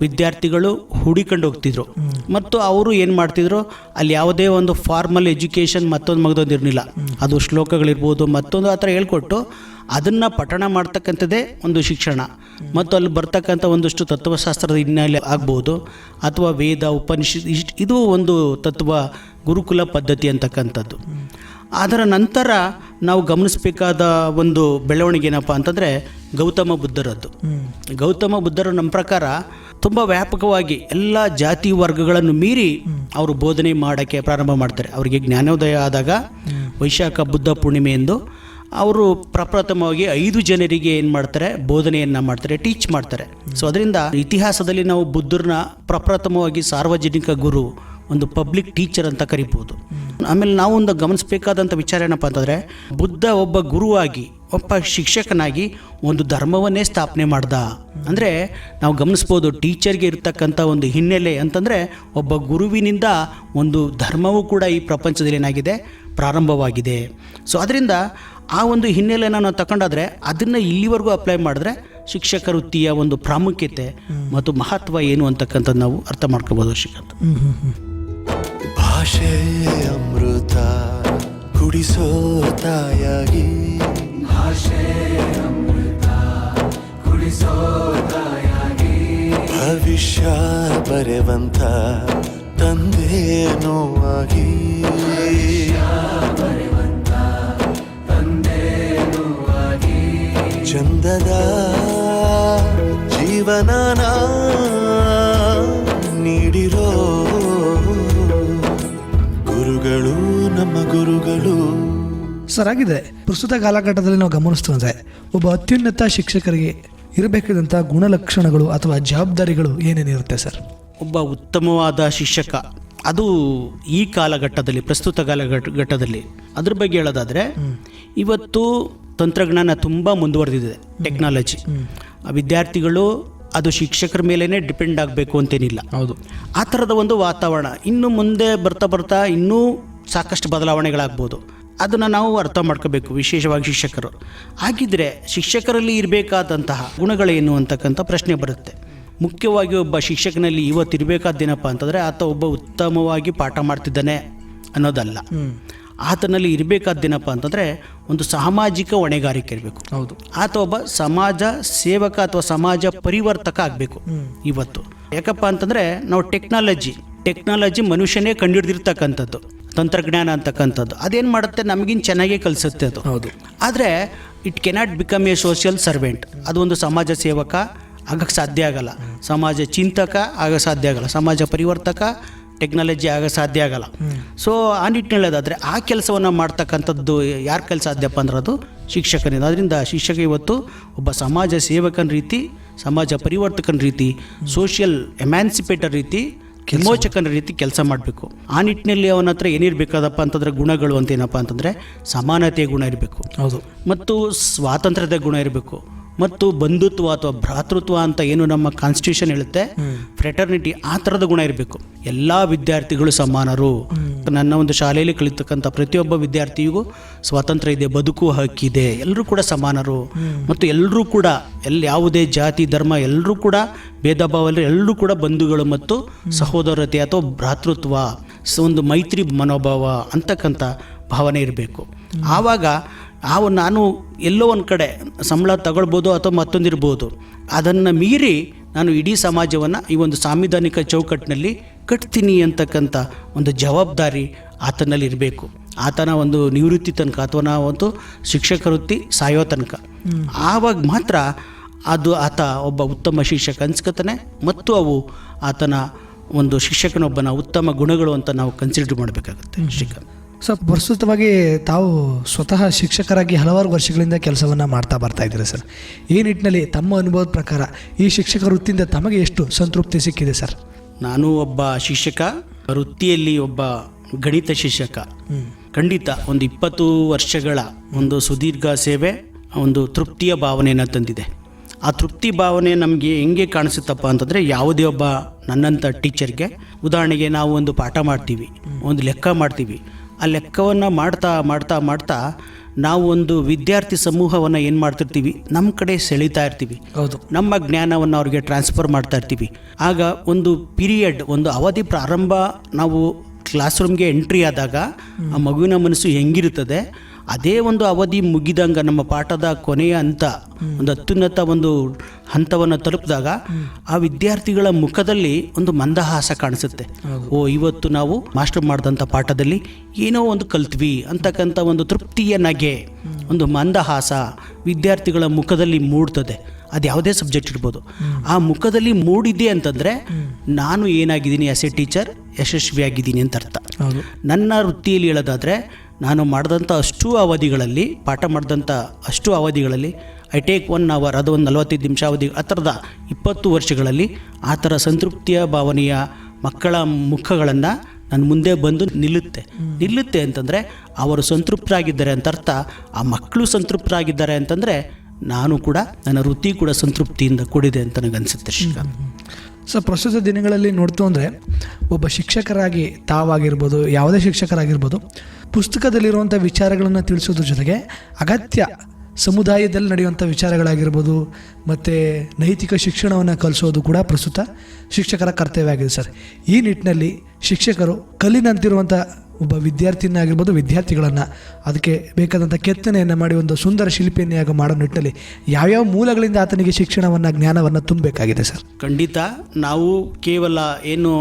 ವಿದ್ಯಾರ್ಥಿಗಳು ಹುಡಿಕೊಂಡು ಹೋಗ್ತಿದ್ರು. ಮತ್ತು ಅವರು ಏನು ಮಾಡ್ತಿದ್ರು? ಅಲ್ಲಿ ಯಾವುದೇ ಒಂದು ಫಾರ್ಮಲ್ ಎಜುಕೇಷನ್ ಮತ್ತೊಂದು ಮಗದೊಂದು ಇರಲಿಲ್ಲ. ಅದು ಶ್ಲೋಕಗಳಿರ್ಬೋದು, ಮತ್ತೊಂದು ಆ ಥರ ಹೇಳ್ಕೊಟ್ಟು ಅದನ್ನು ಪಠಣ ಮಾಡ್ತಕ್ಕಂಥದ್ದೇ ಒಂದು ಶಿಕ್ಷಣ. ಮತ್ತು ಅಲ್ಲಿ ಬರ್ತಕ್ಕಂಥ ಒಂದಷ್ಟು ತತ್ವಶಾಸ್ತ್ರದ ಹಿನ್ನೆಲೆ ಆಗ್ಬೋದು, ಅಥವಾ ವೇದ, ಉಪನಿಷತ್, ಇಷ್ಟು ಇದು ಒಂದು ತತ್ವ ಗುರುಕುಲ ಪದ್ಧತಿ ಅಂತಕ್ಕಂಥದ್ದು. ಅದರ ನಂತರ ನಾವು ಗಮನಿಸಬೇಕಾದ ಒಂದು ಬೆಳವಣಿಗೆ ಏನಪ್ಪ ಅಂತಂದರೆ ಗೌತಮ ಬುದ್ಧರದ್ದು. ಗೌತಮ ಬುದ್ಧರು ನಮ್ಮ ಪ್ರಕಾರ ತುಂಬ ವ್ಯಾಪಕವಾಗಿ ಎಲ್ಲ ಜಾತಿ ವರ್ಗಗಳನ್ನು ಮೀರಿ ಅವರು ಬೋಧನೆ ಮಾಡೋಕ್ಕೆ ಪ್ರಾರಂಭ ಮಾಡ್ತಾರೆ. ಅವರಿಗೆ ಜ್ಞಾನೋದಯ ಆದಾಗ ವೈಶಾಖ ಬುದ್ಧ ಪೂರ್ಣಿಮೆ ಎಂದು ಅವರು ಪ್ರಪ್ರಥಮವಾಗಿ ಐದು ಜನರಿಗೆ ಏನು ಮಾಡ್ತಾರೆ, ಬೋಧನೆಯನ್ನು ಮಾಡ್ತಾರೆ ಟೀಚ್ ಮಾಡ್ತಾರೆ. ಸೊ ಅದರಿಂದ ಇತಿಹಾಸದಲ್ಲಿ ನಾವು ಬುದ್ಧರನ್ನ ಪ್ರಪ್ರಥಮವಾಗಿ ಸಾರ್ವಜನಿಕ ಗುರು ಒಂದು ಪಬ್ಲಿಕ್ ಟೀಚರ್ ಅಂತ ಕರಿಬೋದು. ಆಮೇಲೆ ನಾವು ಒಂದು ಗಮನಿಸಬೇಕಾದಂಥ ವಿಚಾರ ಏನಪ್ಪ ಅಂತಂದರೆ ಬುದ್ಧ ಒಬ್ಬ ಗುರುವಾಗಿ ಒಬ್ಬ ಶಿಕ್ಷಕನಾಗಿ ಒಂದು ಧರ್ಮವನ್ನೇ ಸ್ಥಾಪನೆ ಮಾಡ್ದ. ಅಂದರೆ ನಾವು ಗಮನಿಸ್ಬೋದು ಟೀಚರ್ಗೆ ಇರತಕ್ಕಂಥ ಒಂದು ಹಿನ್ನೆಲೆ ಅಂತಂದರೆ ಒಬ್ಬ ಗುರುವಿನಿಂದ ಒಂದು ಧರ್ಮವೂ ಕೂಡ ಈ ಪ್ರಪಂಚದಲ್ಲಿ ಏನಾಗಿದೆ ಪ್ರಾರಂಭವಾಗಿದೆ. ಸೊ ಅದರಿಂದ ಆ ಒಂದು ಹಿನ್ನೆಲೆಯನ್ನು ನಾವು ತಗೊಂಡಾದರೆ ಅದನ್ನು ಇಲ್ಲಿವರೆಗೂ ಅಪ್ಲೈ ಮಾಡಿದ್ರೆ ಶಿಕ್ಷಕ ವೃತ್ತಿಯ ಒಂದು ಪ್ರಾಮುಖ್ಯತೆ ಮತ್ತು ಮಹತ್ವ ಏನು ಅಂತಕ್ಕಂಥದ್ದು ನಾವು ಅರ್ಥ ಮಾಡ್ಕೋಬೋದು ಶ್ರೀಕಾಂತ್ ಭಾಷೆ ಅಮೃತ ಕುಡಿಸೋ ತಾಯಾಗಿ. ಭವಿಷ್ಯ ಬರೆವಂತ ತಂದೆ ನೋವಾಗಿ. ಚಂದದ ಜೀವನನ ನೀಡಿರೋ ಗುರುಗಳು ನಮ್ಮ ಗುರುಗಳು. ಸರ್ ಆಗಿದೆ. ಪ್ರಸ್ತುತ ಕಾಲಘಟ್ಟದಲ್ಲಿ ನಾವು ಗಮನಿಸ್ತೇವೆ ಒಬ್ಬ ಅತ್ಯುನ್ನತ ಶಿಕ್ಷಕರಿಗೆ ಇರಬೇಕಾದಂಥ ಗುಣಲಕ್ಷಣಗಳು ಅಥವಾ ಜವಾಬ್ದಾರಿಗಳು ಏನೇನಿರುತ್ತೆ ಸರ್? ಒಬ್ಬ ಉತ್ತಮವಾದ ಶಿಕ್ಷಕ ಅದು ಈ ಕಾಲಘಟ್ಟದಲ್ಲಿ ಪ್ರಸ್ತುತ ಕಾಲಘಟ್ಟ ಘಟ್ಟದಲ್ಲಿ ಅದ್ರ ಬಗ್ಗೆ ಹೇಳೋದಾದರೆ ಇವತ್ತು ತಂತ್ರಜ್ಞಾನ ತುಂಬ ಮುಂದುವರೆದಿದೆ ಟೆಕ್ನಾಲಜಿ. ವಿದ್ಯಾರ್ಥಿಗಳು ಅದು ಶಿಕ್ಷಕರ ಮೇಲೇ ಡಿಪೆಂಡ್ ಆಗಬೇಕು ಅಂತೇನಿಲ್ಲ. ಹೌದು. ಆ ಥರದ ಒಂದು ವಾತಾವರಣ ಇನ್ನು ಮುಂದೆ ಬರ್ತಾ ಬರ್ತಾ ಇನ್ನೂ ಸಾಕಷ್ಟು ಬದಲಾವಣೆಗಳಾಗ್ಬೋದು. ಅದನ್ನು ನಾವು ಅರ್ಥ ಮಾಡ್ಕೋಬೇಕು ವಿಶೇಷವಾಗಿ ಶಿಕ್ಷಕರು. ಹಾಗಿದ್ರೆ ಶಿಕ್ಷಕರಲ್ಲಿ ಇರಬೇಕಾದಂತಹ ಗುಣಗಳೇನು ಅಂತಕ್ಕಂಥ ಪ್ರಶ್ನೆ ಬರುತ್ತೆ. ಮುಖ್ಯವಾಗಿ ಒಬ್ಬ ಶಿಕ್ಷಕನಲ್ಲಿ ಇವತ್ತಿರಬೇಕಾದ್ದೇನಪ್ಪ ಅಂತಂದರೆ ಆತ ಒಬ್ಬ ಉತ್ತಮವಾಗಿ ಪಾಠ ಮಾಡ್ತಿದ್ದಾನೆ ಅನ್ನೋದಲ್ಲ. ಆತನಲ್ಲಿ ಇರಬೇಕಾದ್ದೇನಪ್ಪ ಅಂತಂದರೆ ಒಂದು ಸಾಮಾಜಿಕ ಹೊಣೆಗಾರಿಕೆ ಇರಬೇಕು. ಹೌದು. ಆತ ಒಬ್ಬ ಸಮಾಜ ಸೇವಕ ಅಥವಾ ಸಮಾಜ ಪರಿವರ್ತಕ ಆಗಬೇಕು ಇವತ್ತು. ಯಾಕಪ್ಪ ಅಂತಂದರೆ ನಾವು ಟೆಕ್ನಾಲಜಿ ಟೆಕ್ನಾಲಜಿ ಮನುಷ್ಯನೇ ಕಂಡುಹಿಡಿದಿರ್ತಕ್ಕಂಥದ್ದು ತಂತ್ರಜ್ಞಾನ ಅಂತಕ್ಕಂಥದ್ದು. ಅದೇನು ಮಾಡುತ್ತೆ? ನಮಗಿನ್ ಚೆನ್ನಾಗೇ ಕಲಿಸುತ್ತೆ ಅದು. ಹೌದು. ಆದರೆ it cannot become a social servant. ಅದು ಒಂದು ಸಮಾಜ ಸೇವಕ ಆಗಕ್ಕೆ ಸಾಧ್ಯ ಆಗಲ್ಲ. ಸಮಾಜ ಚಿಂತಕ ಆಗ ಸಾಧ್ಯ ಆಗಲ್ಲ. ಸಮಾಜ ಪರಿವರ್ತಕ ಟೆಕ್ನಾಲಜಿ ಆಗ ಸಾಧ್ಯ ಆಗಲ್ಲ. ಸೊ ಆ ನಿಟ್ಟಿನಲ್ಲಿ ಆ ಕೆಲಸವನ್ನು ಮಾಡ್ತಕ್ಕಂಥದ್ದು ಯಾರ ಕೆಲಸ ಸಾಧ್ಯಪ್ಪ ಅಂದ್ರೆ ಅದು ಶಿಕ್ಷಕನಿಂದ ಅದರಿಂದ ಶಿಕ್ಷಕ ಇವತ್ತು ಒಬ್ಬ ಸಮಾಜ ಸೇವಕನ ರೀತಿ ಸಮಾಜ ಪರಿವರ್ತಕನ ರೀತಿ ಸೋಷಿಯಲ್ ಎಮ್ಯಾನ್ಸಿಪೇಟರ್ ರೀತಿ ವಿಮೋಚಕನ ರೀತಿ ಕೆಲಸ ಮಾಡಬೇಕು. ಆ ನಿಟ್ಟಿನಲ್ಲಿ ಅವನ ಹತ್ರ ಏನಿರಬೇಕಾದಪ್ಪ ಅಂತಂದ್ರೆ ಗುಣಗಳು ಅಂತ ಏನಪ್ಪ ಅಂತಂದರೆ ಸಮಾನತೆಯ ಗುಣ ಇರಬೇಕು. ಹೌದು. ಮತ್ತು ಸ್ವಾತಂತ್ರ್ಯದ ಗುಣ ಇರಬೇಕು. ಮತ್ತು ಬಂಧುತ್ವ ಅಥವಾ ಭ್ರಾತೃತ್ವ ಅಂತ ಏನು ನಮ್ಮ ಕಾನ್ಸ್ಟಿಟ್ಯೂಷನ್ ಹೇಳುತ್ತೆ? ಫ್ರೆಟರ್ನಿಟಿ ಆ ಥರದ ಗುಣ ಇರಬೇಕು. ಎಲ್ಲ ವಿದ್ಯಾರ್ಥಿಗಳು ಸಮಾನರು. ನನ್ನ ಒಂದು ಶಾಲೆಯಲ್ಲಿ ಕಲಿತಕ್ಕಂಥ ಪ್ರತಿಯೊಬ್ಬ ವಿದ್ಯಾರ್ಥಿಗೂ ಸ್ವಾತಂತ್ರ್ಯ ಇದೆ ಬದುಕು ಹಕ್ಕಿದೆ. ಎಲ್ಲರೂ ಕೂಡ ಸಮಾನರು. ಮತ್ತು ಎಲ್ಲರೂ ಕೂಡ ಎಲ್ಲಿ ಯಾವುದೇ ಜಾತಿ ಧರ್ಮ ಎಲ್ಲರೂ ಕೂಡ ಭೇದ ಭಾವ ಎಲ್ಲರೂ ಕೂಡ ಬಂಧುಗಳು ಮತ್ತು ಸಹೋದರತೆ ಅಥವಾ ಭ್ರಾತೃತ್ವ ಸ- ಒಂದು ಮೈತ್ರಿ ಮನೋಭಾವ ಅಂತಕ್ಕಂಥ ಭಾವನೆ ಇರಬೇಕು. ಆವಾಗ ಆ ನಾನು ಎಲ್ಲೋ ಒಂದು ಕಡೆ ಸಂಬಳ ತಗೊಳ್ಬೋದು ಅಥವಾ ಮತ್ತೊಂದಿರ್ಬೋದು ಅದನ್ನು ಮೀರಿ ನಾನು ಇಡೀ ಸಮಾಜವನ್ನು ಈ ಒಂದು ಸಾಂವಿಧಾನಿಕ ಚೌಕಟ್ಟಿನಲ್ಲಿ ಕಟ್ತೀನಿ ಅಂತಕ್ಕಂಥ ಒಂದು ಜವಾಬ್ದಾರಿ ಆತನಲ್ಲಿ ಇರಬೇಕು. ಆತನ ಒಂದು ನಿವೃತ್ತಿ ತನಕ ಅಥವಾ ಒಂದು ಶಿಕ್ಷಕ ವೃತ್ತಿ ಸಾಯೋ ತನಕ. ಆವಾಗ ಮಾತ್ರ ಅದು ಆತ ಒಬ್ಬ ಉತ್ತಮ ಶಿಕ್ಷಕ ಅನ್ಸ್ಕೊತಾನೆ ಮತ್ತು ಅವು ಆತನ ಒಂದು ಶಿಕ್ಷಕನೊಬ್ಬನ ಉತ್ತಮ ಗುಣಗಳು ಅಂತ ನಾವು ಕನ್ಸಿಡರ್ ಮಾಡಬೇಕಾಗುತ್ತೆ ಶಿಕ್ಷಕ. ಸೊ ಪ್ರಸ್ತುತವಾಗಿ ತಾವು ಸ್ವತಃ ಶಿಕ್ಷಕರಾಗಿ ಹಲವಾರು ವರ್ಷಗಳಿಂದ ಕೆಲಸವನ್ನು ಮಾಡ್ತಾ ಬರ್ತಾ ಇದ್ದೀರಿ ಸರ್? ಈ ನಿಟ್ಟಿನಲ್ಲಿ ತಮ್ಮ ಅನುಭವದ ಪ್ರಕಾರ ಈ ಶಿಕ್ಷಕ ವೃತ್ತಿಯಿಂದ ತಮಗೆ ಎಷ್ಟು ಸಂತೃಪ್ತಿ ಸಿಕ್ಕಿದೆ ಸರ್? ನಾನು ಒಬ್ಬ ಶಿಕ್ಷಕ ವೃತ್ತಿಯಲ್ಲಿ ಒಬ್ಬ ಗಣಿತ ಶಿಕ್ಷಕ. ಖಂಡಿತ ಒಂದು ಇಪ್ಪತ್ತು ವರ್ಷಗಳ ಒಂದು ಸುದೀರ್ಘ ಸೇವೆ ಒಂದು ತೃಪ್ತಿಯ ಭಾವನೆಯನ್ನು ತಂದಿದೆ. ಆ ತೃಪ್ತಿ ಭಾವನೆ ನಮಗೆ ಹೆಂಗೆ ಕಾಣಿಸುತ್ತಪ್ಪ ಅಂತಂದರೆ ಯಾವುದೇ ಒಬ್ಬ ನನ್ನಂಥ ಟೀಚರ್ಗೆ ಉದಾಹರಣೆಗೆ ನಾವು ಒಂದು ಪಾಠ ಮಾಡ್ತೀವಿ ಒಂದು ಲೆಕ್ಕ ಮಾಡ್ತೀವಿ. ಆ ಲೆಕ್ಕವನ್ನು ಮಾಡ್ತಾ ಮಾಡ್ತಾ ಮಾಡ್ತಾ ನಾವು ಒಂದು ವಿದ್ಯಾರ್ಥಿ ಸಮೂಹವನ್ನು ಏನು ಮಾಡ್ತಿರ್ತೀವಿ? ನಮ್ಮ ಕಡೆ ಸೆಳೀತಾ ಇರ್ತೀವಿ. ಹೌದು. ನಮ್ಮ ಜ್ಞಾನವನ್ನು ಅವ್ರಿಗೆ ಟ್ರಾನ್ಸ್ಫರ್ ಮಾಡ್ತಾ ಇರ್ತೀವಿ. ಆಗ ಒಂದು ಪೀರಿಯಡ್ ಒಂದು ಅವಧಿ ಪ್ರಾರಂಭ ನಾವು ಕ್ಲಾಸ್ ರೂಮ್ಗೆ ಎಂಟ್ರಿ ಆದಾಗ ಆ ಮಗುವಿನ ಮನಸ್ಸು ಹೆಂಗಿರುತ್ತದೆ? ಅದೇ ಒಂದು ಅವಧಿ ಮುಗಿದಂಗ ನಮ್ಮ ಪಾಠದ ಕೊನೆಯ ಹಂತ ಒಂದು ಅತ್ಯುನ್ನತ ಒಂದು ಹಂತವನ್ನು ತಲುಪಿದಾಗ ಆ ವಿದ್ಯಾರ್ಥಿಗಳ ಮುಖದಲ್ಲಿ ಒಂದು ಮಂದಹಾಸ ಕಾಣಿಸುತ್ತೆ. ಓ ಇವತ್ತು ನಾವು ಮಾಸ್ಟರ್ ಮಾಡಿದಂಥ ಪಾಠದಲ್ಲಿ ಏನೋ ಒಂದು ಕಲ್ತ್ವಿ ಅಂತಕ್ಕಂಥ ಒಂದು ತೃಪ್ತಿಯ ನಗೆ ಒಂದು ಮಂದಹಾಸ ವಿದ್ಯಾರ್ಥಿಗಳ ಮುಖದಲ್ಲಿ ಮೂಡ್ತದೆ. ಅದು ಯಾವುದೇ ಸಬ್ಜೆಕ್ಟ್ ಇರ್ಬೋದು. ಆ ಮುಖದಲ್ಲಿ ಮೂಡಿದೆ ಅಂತಂದರೆ ನಾನು ಏನಾಗಿದ್ದೀನಿ ಎಸ್ ಎ ಟೀಚರ್ ಯಶಸ್ವಿಯಾಗಿದ್ದೀನಿ ಅಂತ ಅರ್ಥ. ನನ್ನ ವೃತ್ತಿಯಲ್ಲಿ ಹೇಳೋದಾದರೆ ನಾನು ಮಾಡಿದಂಥ ಅಷ್ಟು ಅವಧಿಗಳಲ್ಲಿ, ಪಾಠ ಮಾಡಿದಂಥ ಅಷ್ಟು ಅವಧಿಗಳಲ್ಲಿ ಐ ಟೇಕ್ ಒನ್ ಅವರ್ ಅದು ಒಂದು ನಲವತ್ತೈದು ನಿಮಿಷ ಅವಧಿ, ಆ ಥರದ ಇಪ್ಪತ್ತು ವರ್ಷಗಳಲ್ಲಿ ಆ ಥರ ಸಂತೃಪ್ತಿಯ ಭಾವನೆಯ ಮಕ್ಕಳ ಮುಖಗಳನ್ನು ನನ್ನ ಮುಂದೆ ಬಂದು ನಿಲ್ಲುತ್ತೆ. ನಿಲ್ಲುತ್ತೆ ಅಂತಂದರೆ ಅವರು ಸಂತೃಪ್ತರಾಗಿದ್ದಾರೆ ಅಂತ ಅರ್ಥ. ಆ ಮಕ್ಕಳು ಸಂತೃಪ್ತರಾಗಿದ್ದಾರೆ ಅಂತಂದರೆ ನಾನು ಕೂಡ, ನನ್ನ ವೃತ್ತಿ ಕೂಡ ಸಂತೃಪ್ತಿಯಿಂದ ಕೂಡಿದೆ ಅಂತ ನನಗನ್ಸುತ್ತೆ ಶ್ರೀಕಾಂತ್. ಸೊ ಪ್ರಸ್ತುತ ದಿನಗಳಲ್ಲಿ ನೋಡ್ತು ಅಂದರೆ ಒಬ್ಬ ಶಿಕ್ಷಕರಾಗಿ ತಾವಾಗಿರ್ಬೋದು, ಯಾವುದೇ ಶಿಕ್ಷಕರಾಗಿರ್ಬೋದು, ಪುಸ್ತಕದಲ್ಲಿರುವಂಥ ವಿಚಾರಗಳನ್ನು ತಿಳಿಸೋದ್ರ ಜೊತೆಗೆ ಅಗತ್ಯ ಸಮುದಾಯದಲ್ಲಿ ನಡೆಯುವಂಥ ವಿಚಾರಗಳಾಗಿರ್ಬೋದು, ಮತ್ತು ನೈತಿಕ ಶಿಕ್ಷಣವನ್ನು ಕಲಿಸೋದು ಕೂಡ ಪ್ರಸ್ತುತ ಶಿಕ್ಷಕರ ಕರ್ತವ್ಯ ಆಗಿದೆ ಸರ್. ಈ ನಿಟ್ಟಿನಲ್ಲಿ ಶಿಕ್ಷಕರು ಕಲ್ಲಿನಂತಿರುವಂಥ ಒಬ್ಬ ವಿದ್ಯಾರ್ಥಿನಾಗಿರ್ಬೋದು ವಿದ್ಯಾರ್ಥಿಗಳನ್ನು ಅದಕ್ಕೆ ಬೇಕಾದಂಥ ಕೆತ್ತನೆಯನ್ನು ಮಾಡಿ ಒಂದು ಸುಂದರ ಶಿಲ್ಪಿಯನ್ನಾಗಿ ಮಾಡೋ ನಿಟ್ಟಲ್ಲಿ ಯಾವ್ಯಾವ ಮೂಲಗಳಿಂದ ಆತನಿಗೆ ಶಿಕ್ಷಣವನ್ನು ಜ್ಞಾನವನ್ನು ತುಂಬಬೇಕಾಗಿದೆ ಸರ್? ಖಂಡಿತ ನಾವು ಕೇವಲ ಏನು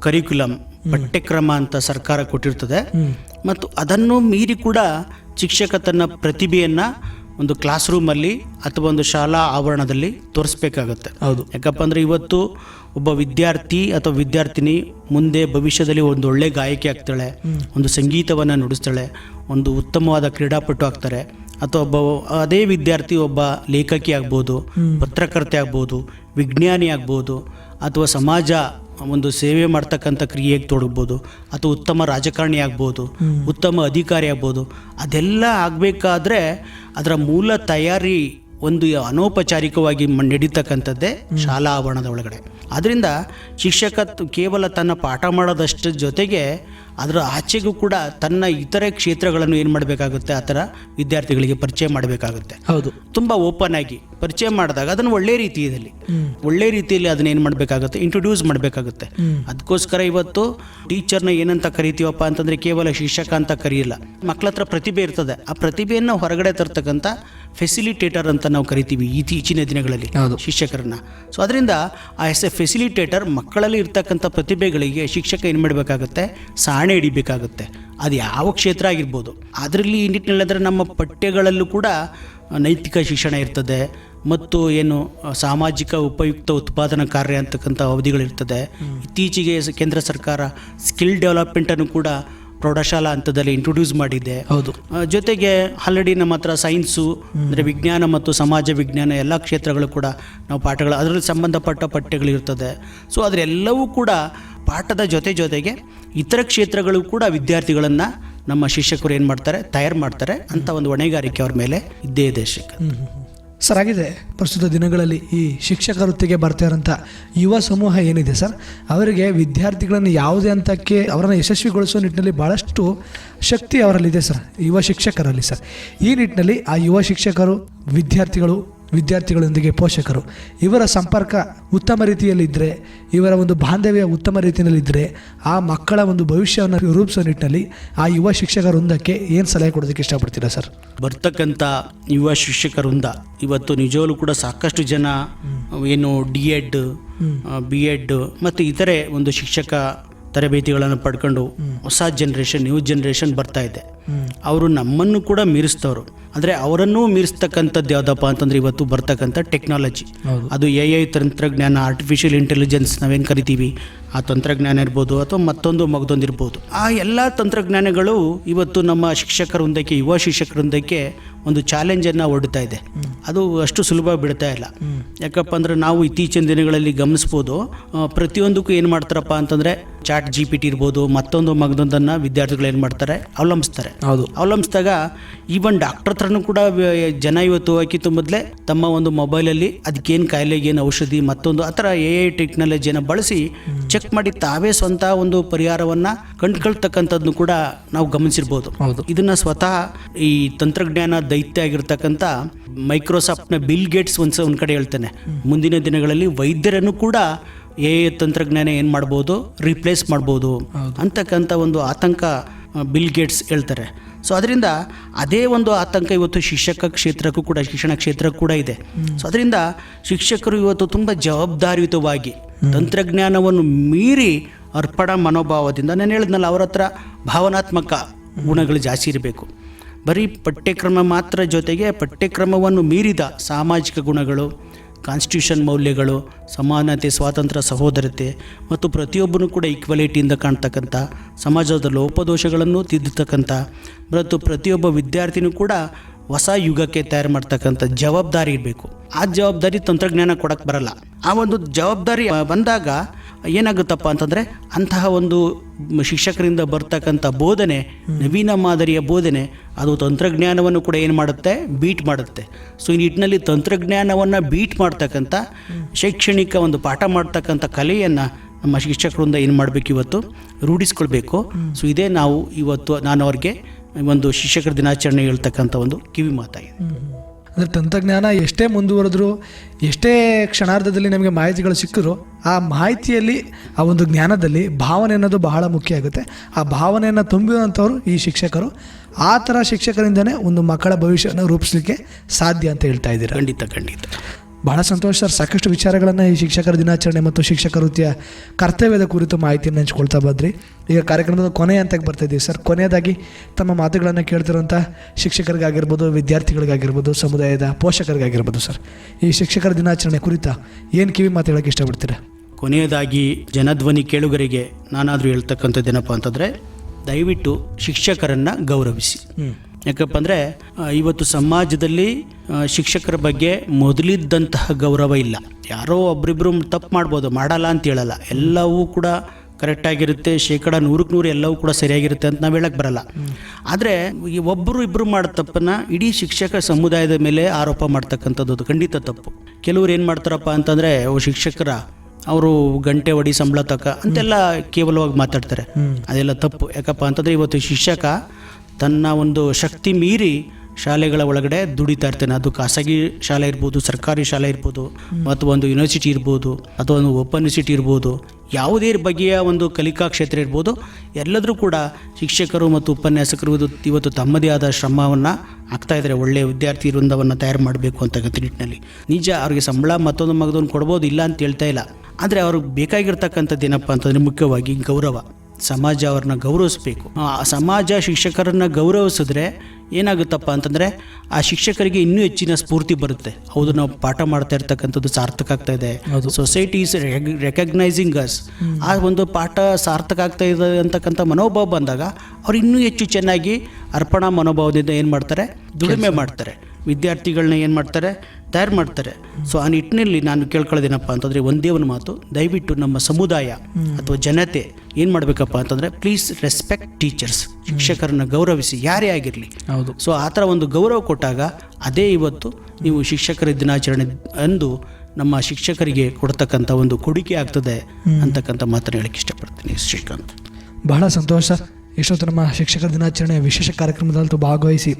ಕರಿಕ್ಯುಲಮ್ ಪಠ್ಯಕ್ರಮ ಅಂತ ಸರ್ಕಾರ ಕೊಟ್ಟಿರ್ತದೆ. ಮತ್ತು ಅದನ್ನು ಮೀರಿ ಕೂಡ ಶಿಕ್ಷಕ ತನ್ನ ಪ್ರತಿಭೆಯನ್ನು ಒಂದು ಕ್ಲಾಸ್ ರೂಮಲ್ಲಿ ಅಥವಾ ಒಂದು ಶಾಲಾ ಆವರಣದಲ್ಲಿ ತೋರಿಸ್ಬೇಕಾಗತ್ತೆ. ಹೌದು. ಯಾಕಪ್ಪ ಅಂದರೆ ಇವತ್ತು ಒಬ್ಬ ವಿದ್ಯಾರ್ಥಿ ಅಥವಾ ವಿದ್ಯಾರ್ಥಿನಿ ಮುಂದೆ ಭವಿಷ್ಯದಲ್ಲಿ ಒಂದು ಒಳ್ಳೆ ಗಾಯಕಿ ಆಗ್ತಾಳೆ, ಒಂದು ಸಂಗೀತವನ್ನು ನುಡಿಸ್ತಾಳೆ, ಒಂದು ಉತ್ತಮವಾದ ಕ್ರೀಡಾಪಟು ಆಗ್ತಾರೆ, ಅಥವಾ ಒಬ್ಬ ಅದೇ ವಿದ್ಯಾರ್ಥಿ ಒಬ್ಬ ಲೇಖಕಿ ಆಗ್ಬೋದು, ಪತ್ರಕರ್ತೆ ಆಗ್ಬೋದು, ವಿಜ್ಞಾನಿ ಆಗ್ಬೋದು, ಅಥವಾ ಸಮಾಜ ಒಂದು ಸೇವೆ ಮಾಡ್ತಕ್ಕಂಥ ಕ್ರಿಯೆಗೆ ತೊಡಗ್ಬೋದು, ಅಥವಾ ಉತ್ತಮ ರಾಜಕಾರಣಿ ಆಗ್ಬೋದು, ಉತ್ತಮ ಅಧಿಕಾರಿ ಆಗ್ಬೋದು, ಅದೆಲ್ಲ ಆಗಬೇಕಾದ್ರೆ ಅದರ ಮೂಲ ತಯಾರಿ ಒಂದು ಅನೌಪಚಾರಿಕವಾಗಿ ನಡೀತಕ್ಕಂಥದ್ದೇ ಶಾಲಾ ಆವರಣದ ಒಳಗಡೆ. ಆದ್ದರಿಂದ ಶಿಕ್ಷಕ ಕೇವಲ ತನ್ನ ಪಾಠ ಮಾಡೋದಷ್ಟರ ಜೊತೆಗೆ ಅದರ ಆಚೆಗೂ ಕೂಡ ತನ್ನ ಇತರೆ ಕ್ಷೇತ್ರಗಳನ್ನು ಏನು ಮಾಡಬೇಕಾಗುತ್ತೆ? ಆ ಥರ ವಿದ್ಯಾರ್ಥಿಗಳಿಗೆ ಪರಿಚಯ ಮಾಡಬೇಕಾಗುತ್ತೆ. ಹೌದು. ತುಂಬ ಓಪನ್ ಆಗಿ ಪರಿಚಯ ಮಾಡಿದಾಗ ಅದನ್ನು ಒಳ್ಳೆ ರೀತಿಯಲ್ಲಿ ಒಳ್ಳೆ ರೀತಿಯಲ್ಲಿ ಅದನ್ನ ಏನು ಮಾಡಬೇಕಾಗುತ್ತೆ? ಇಂಟ್ರೊಡ್ಯೂಸ್ ಮಾಡಬೇಕಾಗುತ್ತೆ. ಅದಕ್ಕೋಸ್ಕರ ಇವತ್ತು ಟೀಚರ್ನ ಏನಂತ ಕರಿತೀವಪ್ಪ ಅಂತಂದರೆ ಕೇವಲ ಶಿಕ್ಷಕ ಅಂತ ಕರೆಯಿಲ್ಲ ಮಕ್ಕಳ ಹತ್ರ ಪ್ರತಿಭೆ ಇರ್ತದೆ. ಆ ಪ್ರತಿಭೆಯನ್ನು ಹೊರಗಡೆ ತರ್ತಕ್ಕಂಥ ಫೆಸಿಲಿಟೇಟರ್ ಅಂತ ನಾವು ಕರಿತೀವಿ ಇತ್ತೀಚಿನ ದಿನಗಳಲ್ಲಿ ಹೌದು. ಶಿಕ್ಷಕರನ್ನ. ಸೊ ಅದರಿಂದ ಆ ಎಸ್ ಎ ಫೆಸಿಲಿಟೇಟರ್ ಮಕ್ಕಳಲ್ಲಿ ಇರ್ತಕ್ಕಂಥ ಪ್ರತಿಭೆಗಳಿಗೆ ಶಿಕ್ಷಕ ಏನು ಮಾಡಬೇಕಾಗುತ್ತೆ? ಸಾಣೆ ಹಿಡಿಬೇಕಾಗುತ್ತೆ. ಅದು ಯಾವ ಕ್ಷೇತ್ರ ಆಗಿರ್ಬೋದು. ಅದರಲ್ಲಿ ಈ ನಿಟ್ಟಿನಲ್ಲಿ ಅಂದರೆ ನಮ್ಮ ಪಠ್ಯಗಳಲ್ಲೂ ಕೂಡ ನೈತಿಕ ಶಿಕ್ಷಣ ಇರ್ತದೆ ಮತ್ತು ಏನು ಸಾಮಾಜಿಕ ಉಪಯುಕ್ತ ಉತ್ಪಾದನಾ ಕಾರ್ಯ ಅಂತಕ್ಕಂಥ ಅವಧಿಗಳಿರ್ತದೆ. ಇತ್ತೀಚೆಗೆ ಕೇಂದ್ರ ಸರ್ಕಾರ ಸ್ಕಿಲ್ ಡೆವಲಪ್ಮೆಂಟನ್ನು ಕೂಡ ಪ್ರೌಢಶಾಲಾ ಹಂತದಲ್ಲಿ ಇಂಟ್ರೊಡ್ಯೂಸ್ ಮಾಡಿದ್ದೆ. ಹೌದು. ಜೊತೆಗೆ ಆಲ್ರೆಡಿ ನಮ್ಮ ಹತ್ರ ಸೈನ್ಸು ಅಂದರೆ ವಿಜ್ಞಾನ ಮತ್ತು ಸಮಾಜ ವಿಜ್ಞಾನ ಎಲ್ಲ ಕ್ಷೇತ್ರಗಳು ಕೂಡ ನಾವು ಪಾಠಗಳು ಅದರಲ್ಲಿ ಸಂಬಂಧಪಟ್ಟ ಪಠ್ಯಗಳಿರ್ತದೆ ಸೊ ಅದರೆಲ್ಲವೂ ಕೂಡ ಪಾಠದ ಜೊತೆ ಜೊತೆಗೆ ಇತರ ಕ್ಷೇತ್ರಗಳು ಕೂಡ ವಿದ್ಯಾರ್ಥಿಗಳನ್ನು ನಮ್ಮ ಶಿಕ್ಷಕರು ಏನು ಮಾಡ್ತಾರೆ ತಯಾರು ಮಾಡ್ತಾರೆ ಅಂತ ಒಂದು ಹೊಣೆಗಾರಿಕೆ ಅವ್ರ ಮೇಲೆ ಇದ್ದೇ ಇದೆ ಶಿಕ್ಷಕ ಸರ್, ಆಗಿದೆ. ಪ್ರಸ್ತುತ ದಿನಗಳಲ್ಲಿ ಈ ಶಿಕ್ಷಕ ವೃತ್ತಿಗೆ ಬರ್ತಾ ಇರೋಂಥ ಯುವ ಸಮೂಹ ಏನಿದೆ ಸರ್, ಅವರಿಗೆ ವಿದ್ಯಾರ್ಥಿಗಳನ್ನು ಯಾವುದೇ ಹಂತಕ್ಕೆ ಅವರನ್ನು ಯಶಸ್ವಿಗೊಳಿಸುವ ನಿಟ್ಟಿನಲ್ಲಿ ಭಾಳಷ್ಟು ಶಕ್ತಿ ಅವರಲ್ಲಿದೆ ಸರ್, ಯುವ ಶಿಕ್ಷಕರಲ್ಲಿ ಸರ್. ಈ ನಿಟ್ಟಿನಲ್ಲಿ ಆ ಯುವ ಶಿಕ್ಷಕರು, ವಿದ್ಯಾರ್ಥಿಗಳು ವಿದ್ಯಾರ್ಥಿಗಳೊಂದಿಗೆ ಪೋಷಕರು. ಇವರ ಸಂಪರ್ಕ ಉತ್ತಮ ರೀತಿಯಲ್ಲಿದ್ದರೆ ಇವರ ಒಂದು ಬಾಂಧವ್ಯ ಉತ್ತಮ ರೀತಿಯಲ್ಲಿದ್ದರೆ ಆ ಮಕ್ಕಳ ಒಂದು ಭವಿಷ್ಯವನ್ನು ರೂಪಿಸುವ ನಿಟ್ಟಿನಲ್ಲಿ ಆ ಯುವ ಶಿಕ್ಷಕ ವೃಂದಕ್ಕೆ ಏನು ಸಲಹೆ ಕೊಡೋದಕ್ಕೆ ಇಷ್ಟಪಡ್ತೀರಾ ಸರ್? ಬರ್ತಕ್ಕಂಥ ಯುವ ಶಿಕ್ಷಕರಿಂದ ಇವತ್ತು ನಿಜವಾಗ್ಲೂ ಕೂಡ ಸಾಕಷ್ಟು ಜನ ಏನು ಡಿ ಎಡ್ ಬಿ ಎಡ್ ಮತ್ತು ಇತರೆ ಒಂದು ಶಿಕ್ಷಕ ತರಬೇತಿಗಳನ್ನು ಪಡ್ಕೊಂಡು ಹೊಸ ಜನ್ರೇಷನ್ ನ್ಯೂ ಜನ್ರೇಷನ್ ಬರ್ತಾ ಇದೆ. ಅವರು ನಮ್ಮನ್ನು ಕೂಡ ಮೀರಿಸ್ತವ್ರು. ಅಂದರೆ ಅವರನ್ನೂ ಮೀರಿಸ್ತಕ್ಕಂಥದ್ದು ಯಾವುದಪ್ಪ ಅಂತಂದ್ರೆ ಇವತ್ತು ಬರ್ತಕ್ಕಂಥ ಟೆಕ್ನಾಲಜಿ ಅದು ಎ ಐ ತಂತ್ರಜ್ಞಾನ ಆರ್ಟಿಫಿಷಿಯಲ್ ಇಂಟೆಲಿಜೆನ್ಸ್ ನಾವೇನು ಕರಿತೀವಿ? ಆ ತಂತ್ರಜ್ಞಾನ ಇರ್ಬೋದು ಅಥವಾ ಮತ್ತೊಂದು ಮಗದೊಂದಿರ್ಬೋದು. ಆ ಎಲ್ಲ ತಂತ್ರಜ್ಞಾನಗಳು ಇವತ್ತು ನಮ್ಮ ಶಿಕ್ಷಕರೊಂದಕ್ಕೆ ಯುವ ಶಿಕ್ಷಕರೊಂದಕ್ಕೆ ಒಂದು ಚಾಲೆಂಜನ್ನು ಒಡ್ತಾ ಇದೆ. ಅದು ಅಷ್ಟು ಸುಲಭ ಬಿಡ್ತಾ ಇಲ್ಲ. ಯಾಕಪ್ಪ ಅಂದರೆ ನಾವು ಇತ್ತೀಚಿನ ದಿನಗಳಲ್ಲಿ ಗಮನಿಸ್ಬೋದು ಪ್ರತಿಯೊಂದಕ್ಕೂ ಏನು ಮಾಡ್ತಾರಪ್ಪ ಅಂತಂದರೆ ಚಾಟ್ ಜಿ ಪಿ ಟಿ ಇರ್ಬೋದು ಮತ್ತೊಂದು ಮಗದೊಂದನ್ನು ವಿದ್ಯಾರ್ಥಿಗಳು ಏನು ಮಾಡ್ತಾರೆ? ಅವಲಂಬಿಸ್ತಾರೆ. ಹೌದು. ಅವಲಂಬಿಸಿದಾಗ ಈವನ್ ಡಾಕ್ಟರ್ ಹತ್ರನೂ ಕೂಡ ಜನ ಇವತ್ತು ಹಾಕಿ ಮೊದಲೇ ತಮ್ಮ ಒಂದು ಮೊಬೈಲಲ್ಲಿ ಅದಕ್ಕೇನು ಕಾಯಿಲೆಗೆ ಏನು ಔಷಧಿ ಮತ್ತೊಂದು ಆ ಥರ ಎ ಐ ಟೆಕ್ನಾಲಜಿಯನ್ನು ಬಳಸಿ ಚೆಕ್ ಮಾಡಿ ತಾವೇ ಸ್ವಂತ ಒಂದು ಪರಿಹಾರವನ್ನು ಕಂಡುಕೊಳ್ತಕ್ಕಂಥದ್ದು ಕೂಡ ನಾವು ಗಮನಿಸಿರ್ಬೋದು. ಹೌದು. ಇದನ್ನ ಸ್ವತಃ ಈ ತಂತ್ರಜ್ಞಾನ ದೈತ್ಯ ಆಗಿರ್ತಕ್ಕಂಥ ಮೈಕ್ರೋಸಾಫ್ಟ್ನ ಬಿಲ್ ಗೇಟ್ಸ್ ಒಂದು ಒಂದು ಕಡೆ ಹೇಳ್ತಾನೆ. ಮುಂದಿನ ದಿನಗಳಲ್ಲಿ ವೈದ್ಯರನ್ನು ಕೂಡ ಎ ತಂತ್ರಜ್ಞಾನ ಏನು ಮಾಡ್ಬೋದು? ರಿಪ್ಲೇಸ್ ಮಾಡ್ಬೋದು. ಅಂತಕ್ಕಂಥ ಒಂದು ಆತಂಕ ಬಿಲ್ ಗೇಟ್ಸ್ ಹೇಳ್ತಾರೆ. ಸೊ ಅದರಿಂದ ಅದೇ ಒಂದು ಆತಂಕ ಇವತ್ತು ಶಿಕ್ಷಕ ಕ್ಷೇತ್ರಕ್ಕೂ ಕೂಡ ಶಿಕ್ಷಣ ಕ್ಷೇತ್ರಕ್ಕೂ ಕೂಡ ಇದೆ. ಸೊ ಅದರಿಂದ ಶಿಕ್ಷಕರು ಇವತ್ತು ತುಂಬ ಜವಾಬ್ದಾರಿಯುತವಾಗಿ ತಂತ್ರಜ್ಞಾನವನ್ನು ಮೀರಿ ಅರ್ಪಣಾ ಮನೋಭಾವದಿಂದ ನಾನು ಹೇಳಿದ್ನಲ್ಲ ಅವರ ಹತ್ರ ಭಾವನಾತ್ಮಕ ಗುಣಗಳು ಜಾಸ್ತಿ ಇರಬೇಕು. ಬರೀ ಪಠ್ಯಕ್ರಮ ಮಾತ್ರ ಜೊತೆಗೆ ಪಠ್ಯಕ್ರಮವನ್ನು ಮೀರಿದ ಸಾಮಾಜಿಕ ಗುಣಗಳು ಕಾನ್ಸ್ಟಿಟ್ಯೂಷನ್ ಮೌಲ್ಯಗಳು, ಸಮಾನತೆ, ಸ್ವಾತಂತ್ರ್ಯ, ಸಹೋದರತೆ ಮತ್ತು ಪ್ರತಿಯೊಬ್ಬನೂ ಕೂಡ ಈಕ್ವಾಲಿಟಿಯಿಂದ ಕಾಣ್ತಕ್ಕಂಥ ಸಮಾಜದ ಲೋಪದೋಷಗಳನ್ನು ತಿದ್ದುತಕ್ಕಂಥ, ಮತ್ತು ಪ್ರತಿಯೊಬ್ಬ ವಿದ್ಯಾರ್ಥಿನೂ ಕೂಡ ಹೊಸ ಯುಗಕ್ಕೆ ತಯಾರು ಮಾಡ್ತಕ್ಕಂಥ ಜವಾಬ್ದಾರಿ ಇರಬೇಕು. ಆ ಜವಾಬ್ದಾರಿ ತಂತ್ರಜ್ಞಾನ ಕೊಡಕ್ಕೆ ಬರಲ್ಲ. ಆ ಒಂದು ಜವಾಬ್ದಾರಿ ಬಂದಾಗ ಏನಾಗುತ್ತಪ್ಪ ಅಂತಂದರೆ ಅಂತಹ ಒಂದು ಶಿಕ್ಷಕರಿಂದ ಬರ್ತಕ್ಕಂಥ ಬೋಧನೆ, ನವೀನ ಮಾದರಿಯ ಬೋಧನೆ, ಅದು ತಂತ್ರಜ್ಞಾನವನ್ನು ಕೂಡ ಏನು ಮಾಡುತ್ತೆ? ಬೀಟ್ ಮಾಡುತ್ತೆ. ಸೊ, ಈ ನಿಟ್ಟಿನಲ್ಲಿ ತಂತ್ರಜ್ಞಾನವನ್ನು ಬೀಟ್ ಮಾಡ್ತಕ್ಕಂಥ ಶೈಕ್ಷಣಿಕ ಒಂದು ಪಾಠ ಮಾಡ್ತಕ್ಕಂಥ ಕಲೆಯನ್ನು ನಮ್ಮ ಶಿಕ್ಷಕರಿಂದ ಏನು ಮಾಡಬೇಕು ಇವತ್ತು? ರೂಢಿಸ್ಕೊಳ್ಬೇಕು. ಸೊ, ಇದೇ ನಾವು ಇವತ್ತು ನಾನು ಅವ್ರಿಗೆ ಒಂದು ಶಿಕ್ಷಕರ ದಿನಾಚರಣೆ ಹೇಳ್ತಕ್ಕಂಥ ಒಂದು ಕಿವಿ ಮಾತಾಗಿದೆ ಅಂದರೆ ತಂತ್ರಜ್ಞಾನ ಎಷ್ಟೇ ಮುಂದುವರೆದ್ರು, ಎಷ್ಟೇ ಕ್ಷಣಾರ್ಧದಲ್ಲಿ ನಮಗೆ ಮಾಹಿತಿಗಳು ಸಿಕ್ಕಿದ್ರು, ಆ ಮಾಹಿತಿಯಲ್ಲಿ, ಆ ಒಂದು ಜ್ಞಾನದಲ್ಲಿ ಭಾವನೆ ಅನ್ನೋದು ಬಹಳ ಮುಖ್ಯ ಆಗುತ್ತೆ. ಆ ಭಾವನೆಯನ್ನು ತುಂಬಿರುವಂಥವ್ರು ಈ ಶಿಕ್ಷಕರು. ಆ ಥರ ಶಿಕ್ಷಕರಿಂದನೇ ಒಂದು ಮಕ್ಕಳ ಭವಿಷ್ಯವನ್ನು ರೂಪಿಸಲಿಕ್ಕೆ ಸಾಧ್ಯ ಅಂತ ಹೇಳ್ತಾ ಇದ್ದೀರಾ? ಖಂಡಿತ ಖಂಡಿತ. ಬಹಳ ಸಂತೋಷ ಸರ್. ಸಾಕಷ್ಟು ವಿಚಾರಗಳನ್ನು ಈ ಶಿಕ್ಷಕರ ದಿನಾಚರಣೆ ಮತ್ತು ಶಿಕ್ಷಕ ವೃತ್ತಿಯ ಕರ್ತವ್ಯದ ಕುರಿತು ಮಾಹಿತಿಯನ್ನು ಹಂಚ್ಕೊಳ್ತಾ ಬಂದ್ರಿ. ಈಗ ಕಾರ್ಯಕ್ರಮದ ಕೊನೆ ಅಂತ ಬರ್ತಾ ಇದ್ದೀವಿ ಸರ್. ಕೊನೆಯದಾಗಿ ತಮ್ಮ ಮಾತುಗಳನ್ನು ಕೇಳ್ತಿರುವಂಥ ಶಿಕ್ಷಕರಿಗಾಗಿರ್ಬೋದು ವಿದ್ಯಾರ್ಥಿಗಳಿಗಾಗಿರ್ಬೋದು ಸಮುದಾಯದ ಪೋಷಕರಿಗಾಗಿರ್ಬೋದು ಸರ್. ಈ ಶಿಕ್ಷಕರ ದಿನಾಚರಣೆ ಕುರಿತ ಏನು ಕಿವಿ ಮಾತು ಹೇಳೋಕ್ಕೆ ಇಷ್ಟಪಡ್ತೀರಾ? ಕೊನೆಯದಾಗಿ ಜನಧ್ವನಿ ಕೇಳುಗರಿಗೆ ನಾನಾದರೂ ಹೇಳ್ತಕ್ಕಂಥದ್ದೇನಪ್ಪ ಅಂತಂದರೆ ದಯವಿಟ್ಟು ಶಿಕ್ಷಕರನ್ನು ಗೌರವಿಸಿ. ಹ್ಞೂ ಯಾಕಪ್ಪ ಅಂದರೆ ಇವತ್ತು ಸಮಾಜದಲ್ಲಿ ಶಿಕ್ಷಕರ ಬಗ್ಗೆ ಮೊದಲಿದ್ದಂತಹ ಗೌರವ ಇಲ್ಲ. ಯಾರೋ ಒಬ್ರಿಬ್ರು ತಪ್ಪು ಮಾಡ್ಬೋದು ಮಾಡಲ್ಲ ಅಂತ ಹೇಳಲ್ಲ. ಎಲ್ಲವೂ ಕೂಡ ಕರೆಕ್ಟಾಗಿರುತ್ತೆ ಶೇಕಡ ನೂರಕ್ಕೆ ನೂರು ಎಲ್ಲವೂ ಕೂಡ ಸರಿಯಾಗಿರುತ್ತೆ ಅಂತ ನಾವು ಹೇಳಕ್ಕೆ ಬರಲ್ಲ. ಆದರೆ ಈ ಒಬ್ಬರು ಇಬ್ಬರು ಮಾಡೋ ತಪ್ಪನ್ನು ಇಡೀ ಶಿಕ್ಷಕ ಸಮುದಾಯದ ಮೇಲೆ ಆರೋಪ ಮಾಡ್ತಕ್ಕಂಥದ್ದು ಅದು ಖಂಡಿತ ತಪ್ಪು. ಕೆಲವ್ರು ಏನು ಮಾಡ್ತಾರಪ್ಪ ಅಂತಂದರೆ ಶಿಕ್ಷಕರ ಅವರು ಗಂಟೆ ಹೊಡಿ ಸಂಬಳ ತಕ್ಕ ಅಂತೆಲ್ಲ ಕೇವಲವಾಗಿ ಮಾತಾಡ್ತಾರೆ. ಅದೆಲ್ಲ ತಪ್ಪು. ಯಾಕಪ್ಪ ಅಂತಂದರೆ ಇವತ್ತು ಶಿಕ್ಷಕ ತನ್ನ ಒಂದು ಶಕ್ತಿ ಮೀರಿ ಶಾಲೆಗಳ ಒಳಗಡೆ ದುಡಿತಾ ಇರ್ತಾನೆ. ಅದು ಖಾಸಗಿ ಶಾಲೆ ಇರ್ಬೋದು ಸರ್ಕಾರಿ ಶಾಲೆ ಇರ್ಬೋದು ಅಥವಾ ಒಂದು ಯೂನಿವರ್ಸಿಟಿ ಇರ್ಬೋದು ಅಥವಾ ಒಂದು ಓಪನ್ ಯೂನಿವರ್ಸಿಟಿ ಇರ್ಬೋದು ಯಾವುದೇ ಬಗೆಯ ಒಂದು ಕಲಿಕಾ ಕ್ಷೇತ್ರ ಇರ್ಬೋದು ಎಲ್ಲದರೂ ಕೂಡ ಶಿಕ್ಷಕರು ಮತ್ತು ಉಪನ್ಯಾಸಕರು ಇವತ್ತು ತಮ್ಮದೇ ಆದ ಶ್ರಮವನ್ನು ಆಗ್ತಾ ಇದ್ದಾರೆ. ಒಳ್ಳೆಯ ವಿದ್ಯಾರ್ಥಿ ವೃಂದವನ್ನು ತಯಾರು ಮಾಡಬೇಕು ಅಂತ ನಿಟ್ಟಿನಲ್ಲಿ. ನಿಜ ಅವ್ರಿಗೆ ಸಂಬಳ ಮತ್ತೊಂದು ಮಗದೊಂದು ಕೊಡ್ಬೋದು ಇಲ್ಲ ಅಂತ ಹೇಳ್ತಾ ಇಲ್ಲ. ಆದರೆ ಅವ್ರಿಗೆ ಬೇಕಾಗಿರ್ತಕ್ಕಂಥದ್ದು ಏನಪ್ಪ ಅಂತಂದರೆ ಮುಖ್ಯವಾಗಿ ಗೌರವ. ಸಮಾಜ ಅವ್ರನ್ನ ಗೌರವಿಸ್ಬೇಕು. ಆ ಸಮಾಜ ಶಿಕ್ಷಕರನ್ನ ಗೌರವಿಸಿದ್ರೆ ಏನಾಗುತ್ತಪ್ಪ ಅಂತಂದರೆ ಆ ಶಿಕ್ಷಕರಿಗೆ ಇನ್ನೂ ಹೆಚ್ಚಿನ ಸ್ಫೂರ್ತಿ ಬರುತ್ತೆ. ಹೌದು ನಾವು ಪಾಠ ಮಾಡ್ತಾ ಇರ್ತಕ್ಕಂಥದ್ದು ಸಾರ್ಥಕ ಆಗ್ತಾ ಇದೆ. ಸೊಸೈಟಿ ಈಸ್ ರೆಕಗ್ನೈಸಿಂಗ್ ಅಸ್ ಆ ಒಂದು ಪಾಠ ಸಾರ್ಥಕ ಆಗ್ತಾ ಇದೆ ಅಂತಕ್ಕಂಥ ಮನೋಭಾವ ಬಂದಾಗ ಅವ್ರು ಇನ್ನೂ ಹೆಚ್ಚು ಚೆನ್ನಾಗಿ ಅರ್ಪಣಾ ಮನೋಭಾವದಿಂದ ಏನು ಮಾಡ್ತಾರೆ? ದುಡಿಮೆ ಮಾಡ್ತಾರೆ. ವಿದ್ಯಾರ್ಥಿಗಳನ್ನ ಏನು ಮಾಡ್ತಾರೆ? ತಯಾರು ಮಾಡ್ತಾರೆ. ಸೊ ಆ ನಿಟ್ಟಿನಲ್ಲಿ ನಾನು ಕೇಳ್ಕೊಳ್ಳೋದೇನಪ್ಪ ಅಂತಂದರೆ ಒಂದೇ ಒಂದು ಮಾತು ದಯವಿಟ್ಟು ನಮ್ಮ ಸಮುದಾಯ ಅಥವಾ ಜನತೆ ಏನು ಮಾಡಬೇಕಪ್ಪ ಅಂತಂದರೆ ಪ್ಲೀಸ್ ರೆಸ್ಪೆಕ್ಟ್ ಟೀಚರ್ಸ್ ಶಿಕ್ಷಕರನ್ನು ಗೌರವಿಸಿ ಯಾರೇ ಆಗಿರಲಿ. ಹೌದು. ಸೊ ಆ ಥರ ಒಂದು ಗೌರವ ಕೊಟ್ಟಾಗ ಅದೇ ಇವತ್ತು ನೀವು ಶಿಕ್ಷಕರ ದಿನಾಚರಣೆ ಅಂದು ನಮ್ಮ ಶಿಕ್ಷಕರಿಗೆ ಕೊಡ್ತಕ್ಕಂಥ ಒಂದು ಕೊಡುಗೆ ಆಗ್ತದೆ ಅಂತಕ್ಕಂಥ ಮಾತನ್ನು ಹೇಳಕ್ಕೆ ಇಷ್ಟಪಡ್ತೀನಿ ಶ್ರೀಕಾಂತ್. ಬಹಳ ಸಂತೋಷ. ಇಷ್ಟೊತ್ತು ನಮ್ಮ ಶಿಕ್ಷಕರ ದಿನಾಚರಣೆಯ ವಿಶೇಷ ಕಾರ್ಯಕ್ರಮದಲ್ಲಂತೂ ಭಾಗವಹಿಸಿ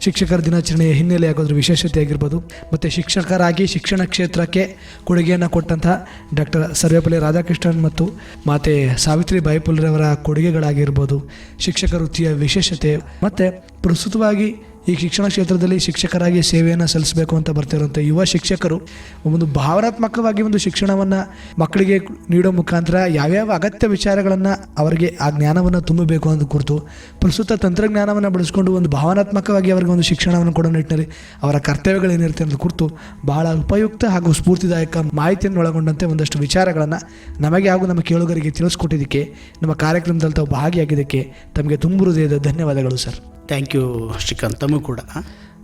ಶಿಕ್ಷಕರ ದಿನಾಚರಣೆಯ ಹಿನ್ನೆಲೆ ಆಗೋದ್ರ ವಿಶೇಷತೆ ಆಗಿರ್ಬೋದು ಮತ್ತು ಶಿಕ್ಷಕರಾಗಿ ಶಿಕ್ಷಣ ಕ್ಷೇತ್ರಕ್ಕೆ ಕೊಡುಗೆಯನ್ನು ಕೊಟ್ಟಂತಹ ಡಾಕ್ಟರ್ ಸರ್ವೇಪಲ್ಲಿ ರಾಧಾಕೃಷ್ಣನ್ ಮತ್ತು ಮಾತೆ ಸಾವಿತ್ರಿ ಬಾಯಿಪುಲ್ರವರ ಕೊಡುಗೆಗಳಾಗಿರ್ಬೋದು. ಶಿಕ್ಷಕ ವೃತ್ತಿಯ ವಿಶೇಷತೆ ಮತ್ತು ಪ್ರಸ್ತುತವಾಗಿ ಈ ಶಿಕ್ಷಣ ಕ್ಷೇತ್ರದಲ್ಲಿ ಶಿಕ್ಷಕರಾಗಿ ಸೇವೆಯನ್ನು ಸಲ್ಲಿಸಬೇಕು ಅಂತ ಬರ್ತಿರುವಂಥ ಯುವ ಶಿಕ್ಷಕರು ಒಂದು ಭಾವನಾತ್ಮಕವಾಗಿ ಒಂದು ಶಿಕ್ಷಣವನ್ನು ಮಕ್ಕಳಿಗೆ ನೀಡೋ ಮುಖಾಂತರ ಯಾವ್ಯಾವ ಅಗತ್ಯ ವಿಚಾರಗಳನ್ನು ಅವರಿಗೆ ಆ ಜ್ಞಾನವನ್ನು ತುಂಬಬೇಕು ಅಂತ ಕುರಿತು ಪ್ರಸ್ತುತ ತಂತ್ರಜ್ಞಾನವನ್ನು ಬಳಸ್ಕೊಂಡು ಒಂದು ಭಾವನಾತ್ಮಕವಾಗಿ ಅವರಿಗೆ ಒಂದು ಶಿಕ್ಷಣವನ್ನು ಕೊಡೋ ನಿಟ್ಟಿನಲ್ಲಿ ಅವರ ಕರ್ತವ್ಯಗಳೇನಿರುತ್ತೆ ಅಂತ ಕುರಿತು ಬಹಳ ಉಪಯುಕ್ತ ಹಾಗೂ ಸ್ಫೂರ್ತಿದಾಯಕ ಮಾಹಿತಿಯನ್ನು ಒಳಗೊಂಡಂತೆ ಒಂದಷ್ಟು ವಿಚಾರಗಳನ್ನು ನಮಗೆ ಹಾಗೂ ನಮ್ಮ ಕೇಳುಗರಿಗೆ ತಿಳಿಸ್ಕೊಟ್ಟಿದ್ದಕ್ಕೆ, ನಮ್ಮ ಕಾರ್ಯಕ್ರಮದಲ್ಲಿ ತಾವು ಭಾಗಿಯಾಗಿದ್ದಕ್ಕೆ ತಮಗೆ ತುಂಬ ಹೃದಯದ ಧನ್ಯವಾದಗಳು ಸರ್. ಥ್ಯಾಂಕ್ ಯು ಶ್ರೀಕಾಂತ್ ತಮಗೂ ಕೂಡ.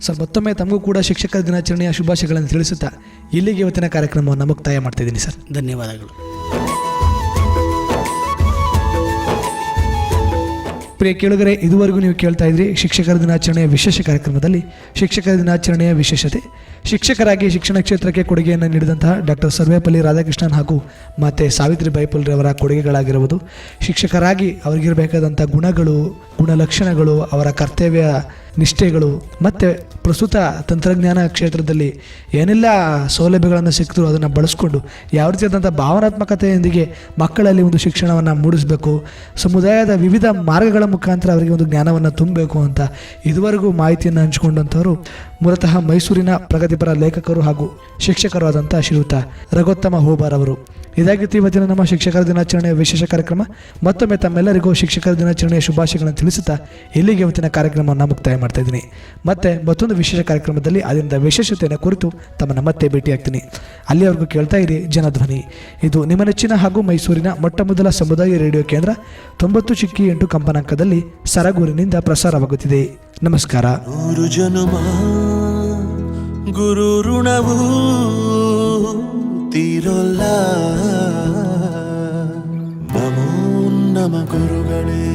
ಸರ್ ಮತ್ತೊಮ್ಮೆ ತಮಗೂ ಕೂಡ ಶಿಕ್ಷಕರ ದಿನಾಚರಣೆಯ ಶುಭಾಶಯಗಳನ್ನು ತಿಳಿಸುತ್ತಾ ಇಲ್ಲಿಗೆ ಇವತ್ತಿನ ಕಾರ್ಯಕ್ರಮವನ್ನು ಮುಕ್ತಾಯ ಮಾಡ್ತಿದ್ದೀನಿ ಸರ್. ಧನ್ಯವಾದಗಳು. ಪ್ರಿಯ ಕೇಳುಗರೆ ಇದುವರೆಗೂ ನೀವು ಕೇಳ್ತಾ ಇದ್ರಿ ಶಿಕ್ಷಕರ ದಿನಾಚರಣೆಯ ವಿಶೇಷ ಕಾರ್ಯಕ್ರಮದಲ್ಲಿ ಶಿಕ್ಷಕರ ದಿನಾಚರಣೆಯ ವಿಶೇಷತೆ. ಶಿಕ್ಷಕರಾಗಿ ಶಿಕ್ಷಣ ಕ್ಷೇತ್ರಕ್ಕೆ ಕೊಡುಗೆಯನ್ನು ನೀಡಿದಂತಹ ಡಾಕ್ಟರ್ ಸರ್ವೇಪಲ್ಲಿ ರಾಧಾಕೃಷ್ಣನ್ ಹಾಗೂ ಮತ್ತು ಸಾವಿತ್ರಿ ಬೈಪಲ್ರವರ ಕೊಡುಗೆಗಳಾಗಿರುವುದು. ಶಿಕ್ಷಕರಾಗಿ ಅವರಿಗಿರಬೇಕಾದಂಥ ಗುಣಗಳು, ಗುಣಲಕ್ಷಣಗಳು, ಅವರ ಕರ್ತವ್ಯ ನಿಷ್ಠೆಗಳು, ಮತ್ತು ಪ್ರಸ್ತುತ ತಂತ್ರಜ್ಞಾನ ಕ್ಷೇತ್ರದಲ್ಲಿ ಏನೆಲ್ಲ ಸೌಲಭ್ಯಗಳನ್ನು ಸಿಕ್ತರೂ ಅದನ್ನು ಬಳಸ್ಕೊಂಡು ಯಾವ ರೀತಿಯಾದಂಥ ಭಾವನಾತ್ಮಕತೆಯೊಂದಿಗೆ ಮಕ್ಕಳಲ್ಲಿ ಒಂದು ಶಿಕ್ಷಣವನ್ನು ಮೂಡಿಸಬೇಕು, ಸಮುದಾಯದ ವಿವಿಧ ಮಾರ್ಗಗಳ ಮುಖಾಂತರ ಅವರಿಗೆ ಒಂದು ಜ್ಞಾನವನ್ನು ತುಂಬಬೇಕು ಅಂತ ಇದುವರೆಗೂ ಮಾಹಿತಿಯನ್ನು ಹಂಚಿಕೊಂಡಂಥವರು ಮೂಲತಃ ಮೈಸೂರಿನ ಪ್ರಗತಿಪರ ಲೇಖಕರು ಹಾಗೂ ಶಿಕ್ಷಕರು ಆದಂತಹ ಶ್ರೀಯುತ ರಘೋತ್ತಮ ಹೋಬಾರ್ ಅವರು. ಇದಾಗಿತ್ತು ಇವತ್ತಿನ ನಮ್ಮ ಶಿಕ್ಷಕರ ದಿನಾಚರಣೆಯ ವಿಶೇಷ ಕಾರ್ಯಕ್ರಮ. ಮತ್ತೊಮ್ಮೆ ತಮ್ಮೆಲ್ಲರಿಗೂ ಶಿಕ್ಷಕರ ದಿನಾಚರಣೆಯ ಶುಭಾಶಯಗಳನ್ನು ತಿಳಿಸುತ್ತಾ ಇಲ್ಲಿಗೆ ಇವತ್ತಿನ ಕಾರ್ಯಕ್ರಮವನ್ನು ಮುಕ್ತಾಯ ಮಾಡ್ತಾ ಇದ್ದೀನಿ. ಮತ್ತೆ ಮತ್ತೊಂದು ವಿಶೇಷ ಕಾರ್ಯಕ್ರಮದಲ್ಲಿ ಅದರಿಂದ ವಿಶೇಷತೆಯನ್ನು ಕುರಿತು ತಮ್ಮನ್ನು ಮತ್ತೆ ಭೇಟಿಯಾಗ್ತೀನಿ. ಅಲ್ಲಿಯವರೆಗೂ ಕೇಳ್ತಾ ಇರಿ ಜನಧ್ವನಿ. ಇದು ನಿಮ್ಮ ನೆಚ್ಚಿನ ಹಾಗೂ ಮೈಸೂರಿನ ಮೊಟ್ಟ ಮೊದಲ ಸಮುದಾಯ ರೇಡಿಯೋ ಕೇಂದ್ರ ತೊಂಬತ್ತು ಚಿಕ್ಕಿ ಎಂಟು ಕಂಪನಾಂಕದಲ್ಲಿ ಸರಗೂರಿನಿಂದ ಪ್ರಸಾರವಾಗುತ್ತಿದೆ. ನಮಸ್ಕಾರ. ಗುರು ಋಣವು ತೀರೊಲ್ಲ ನಮೋ ನಮ ಗುರುಗಳೇ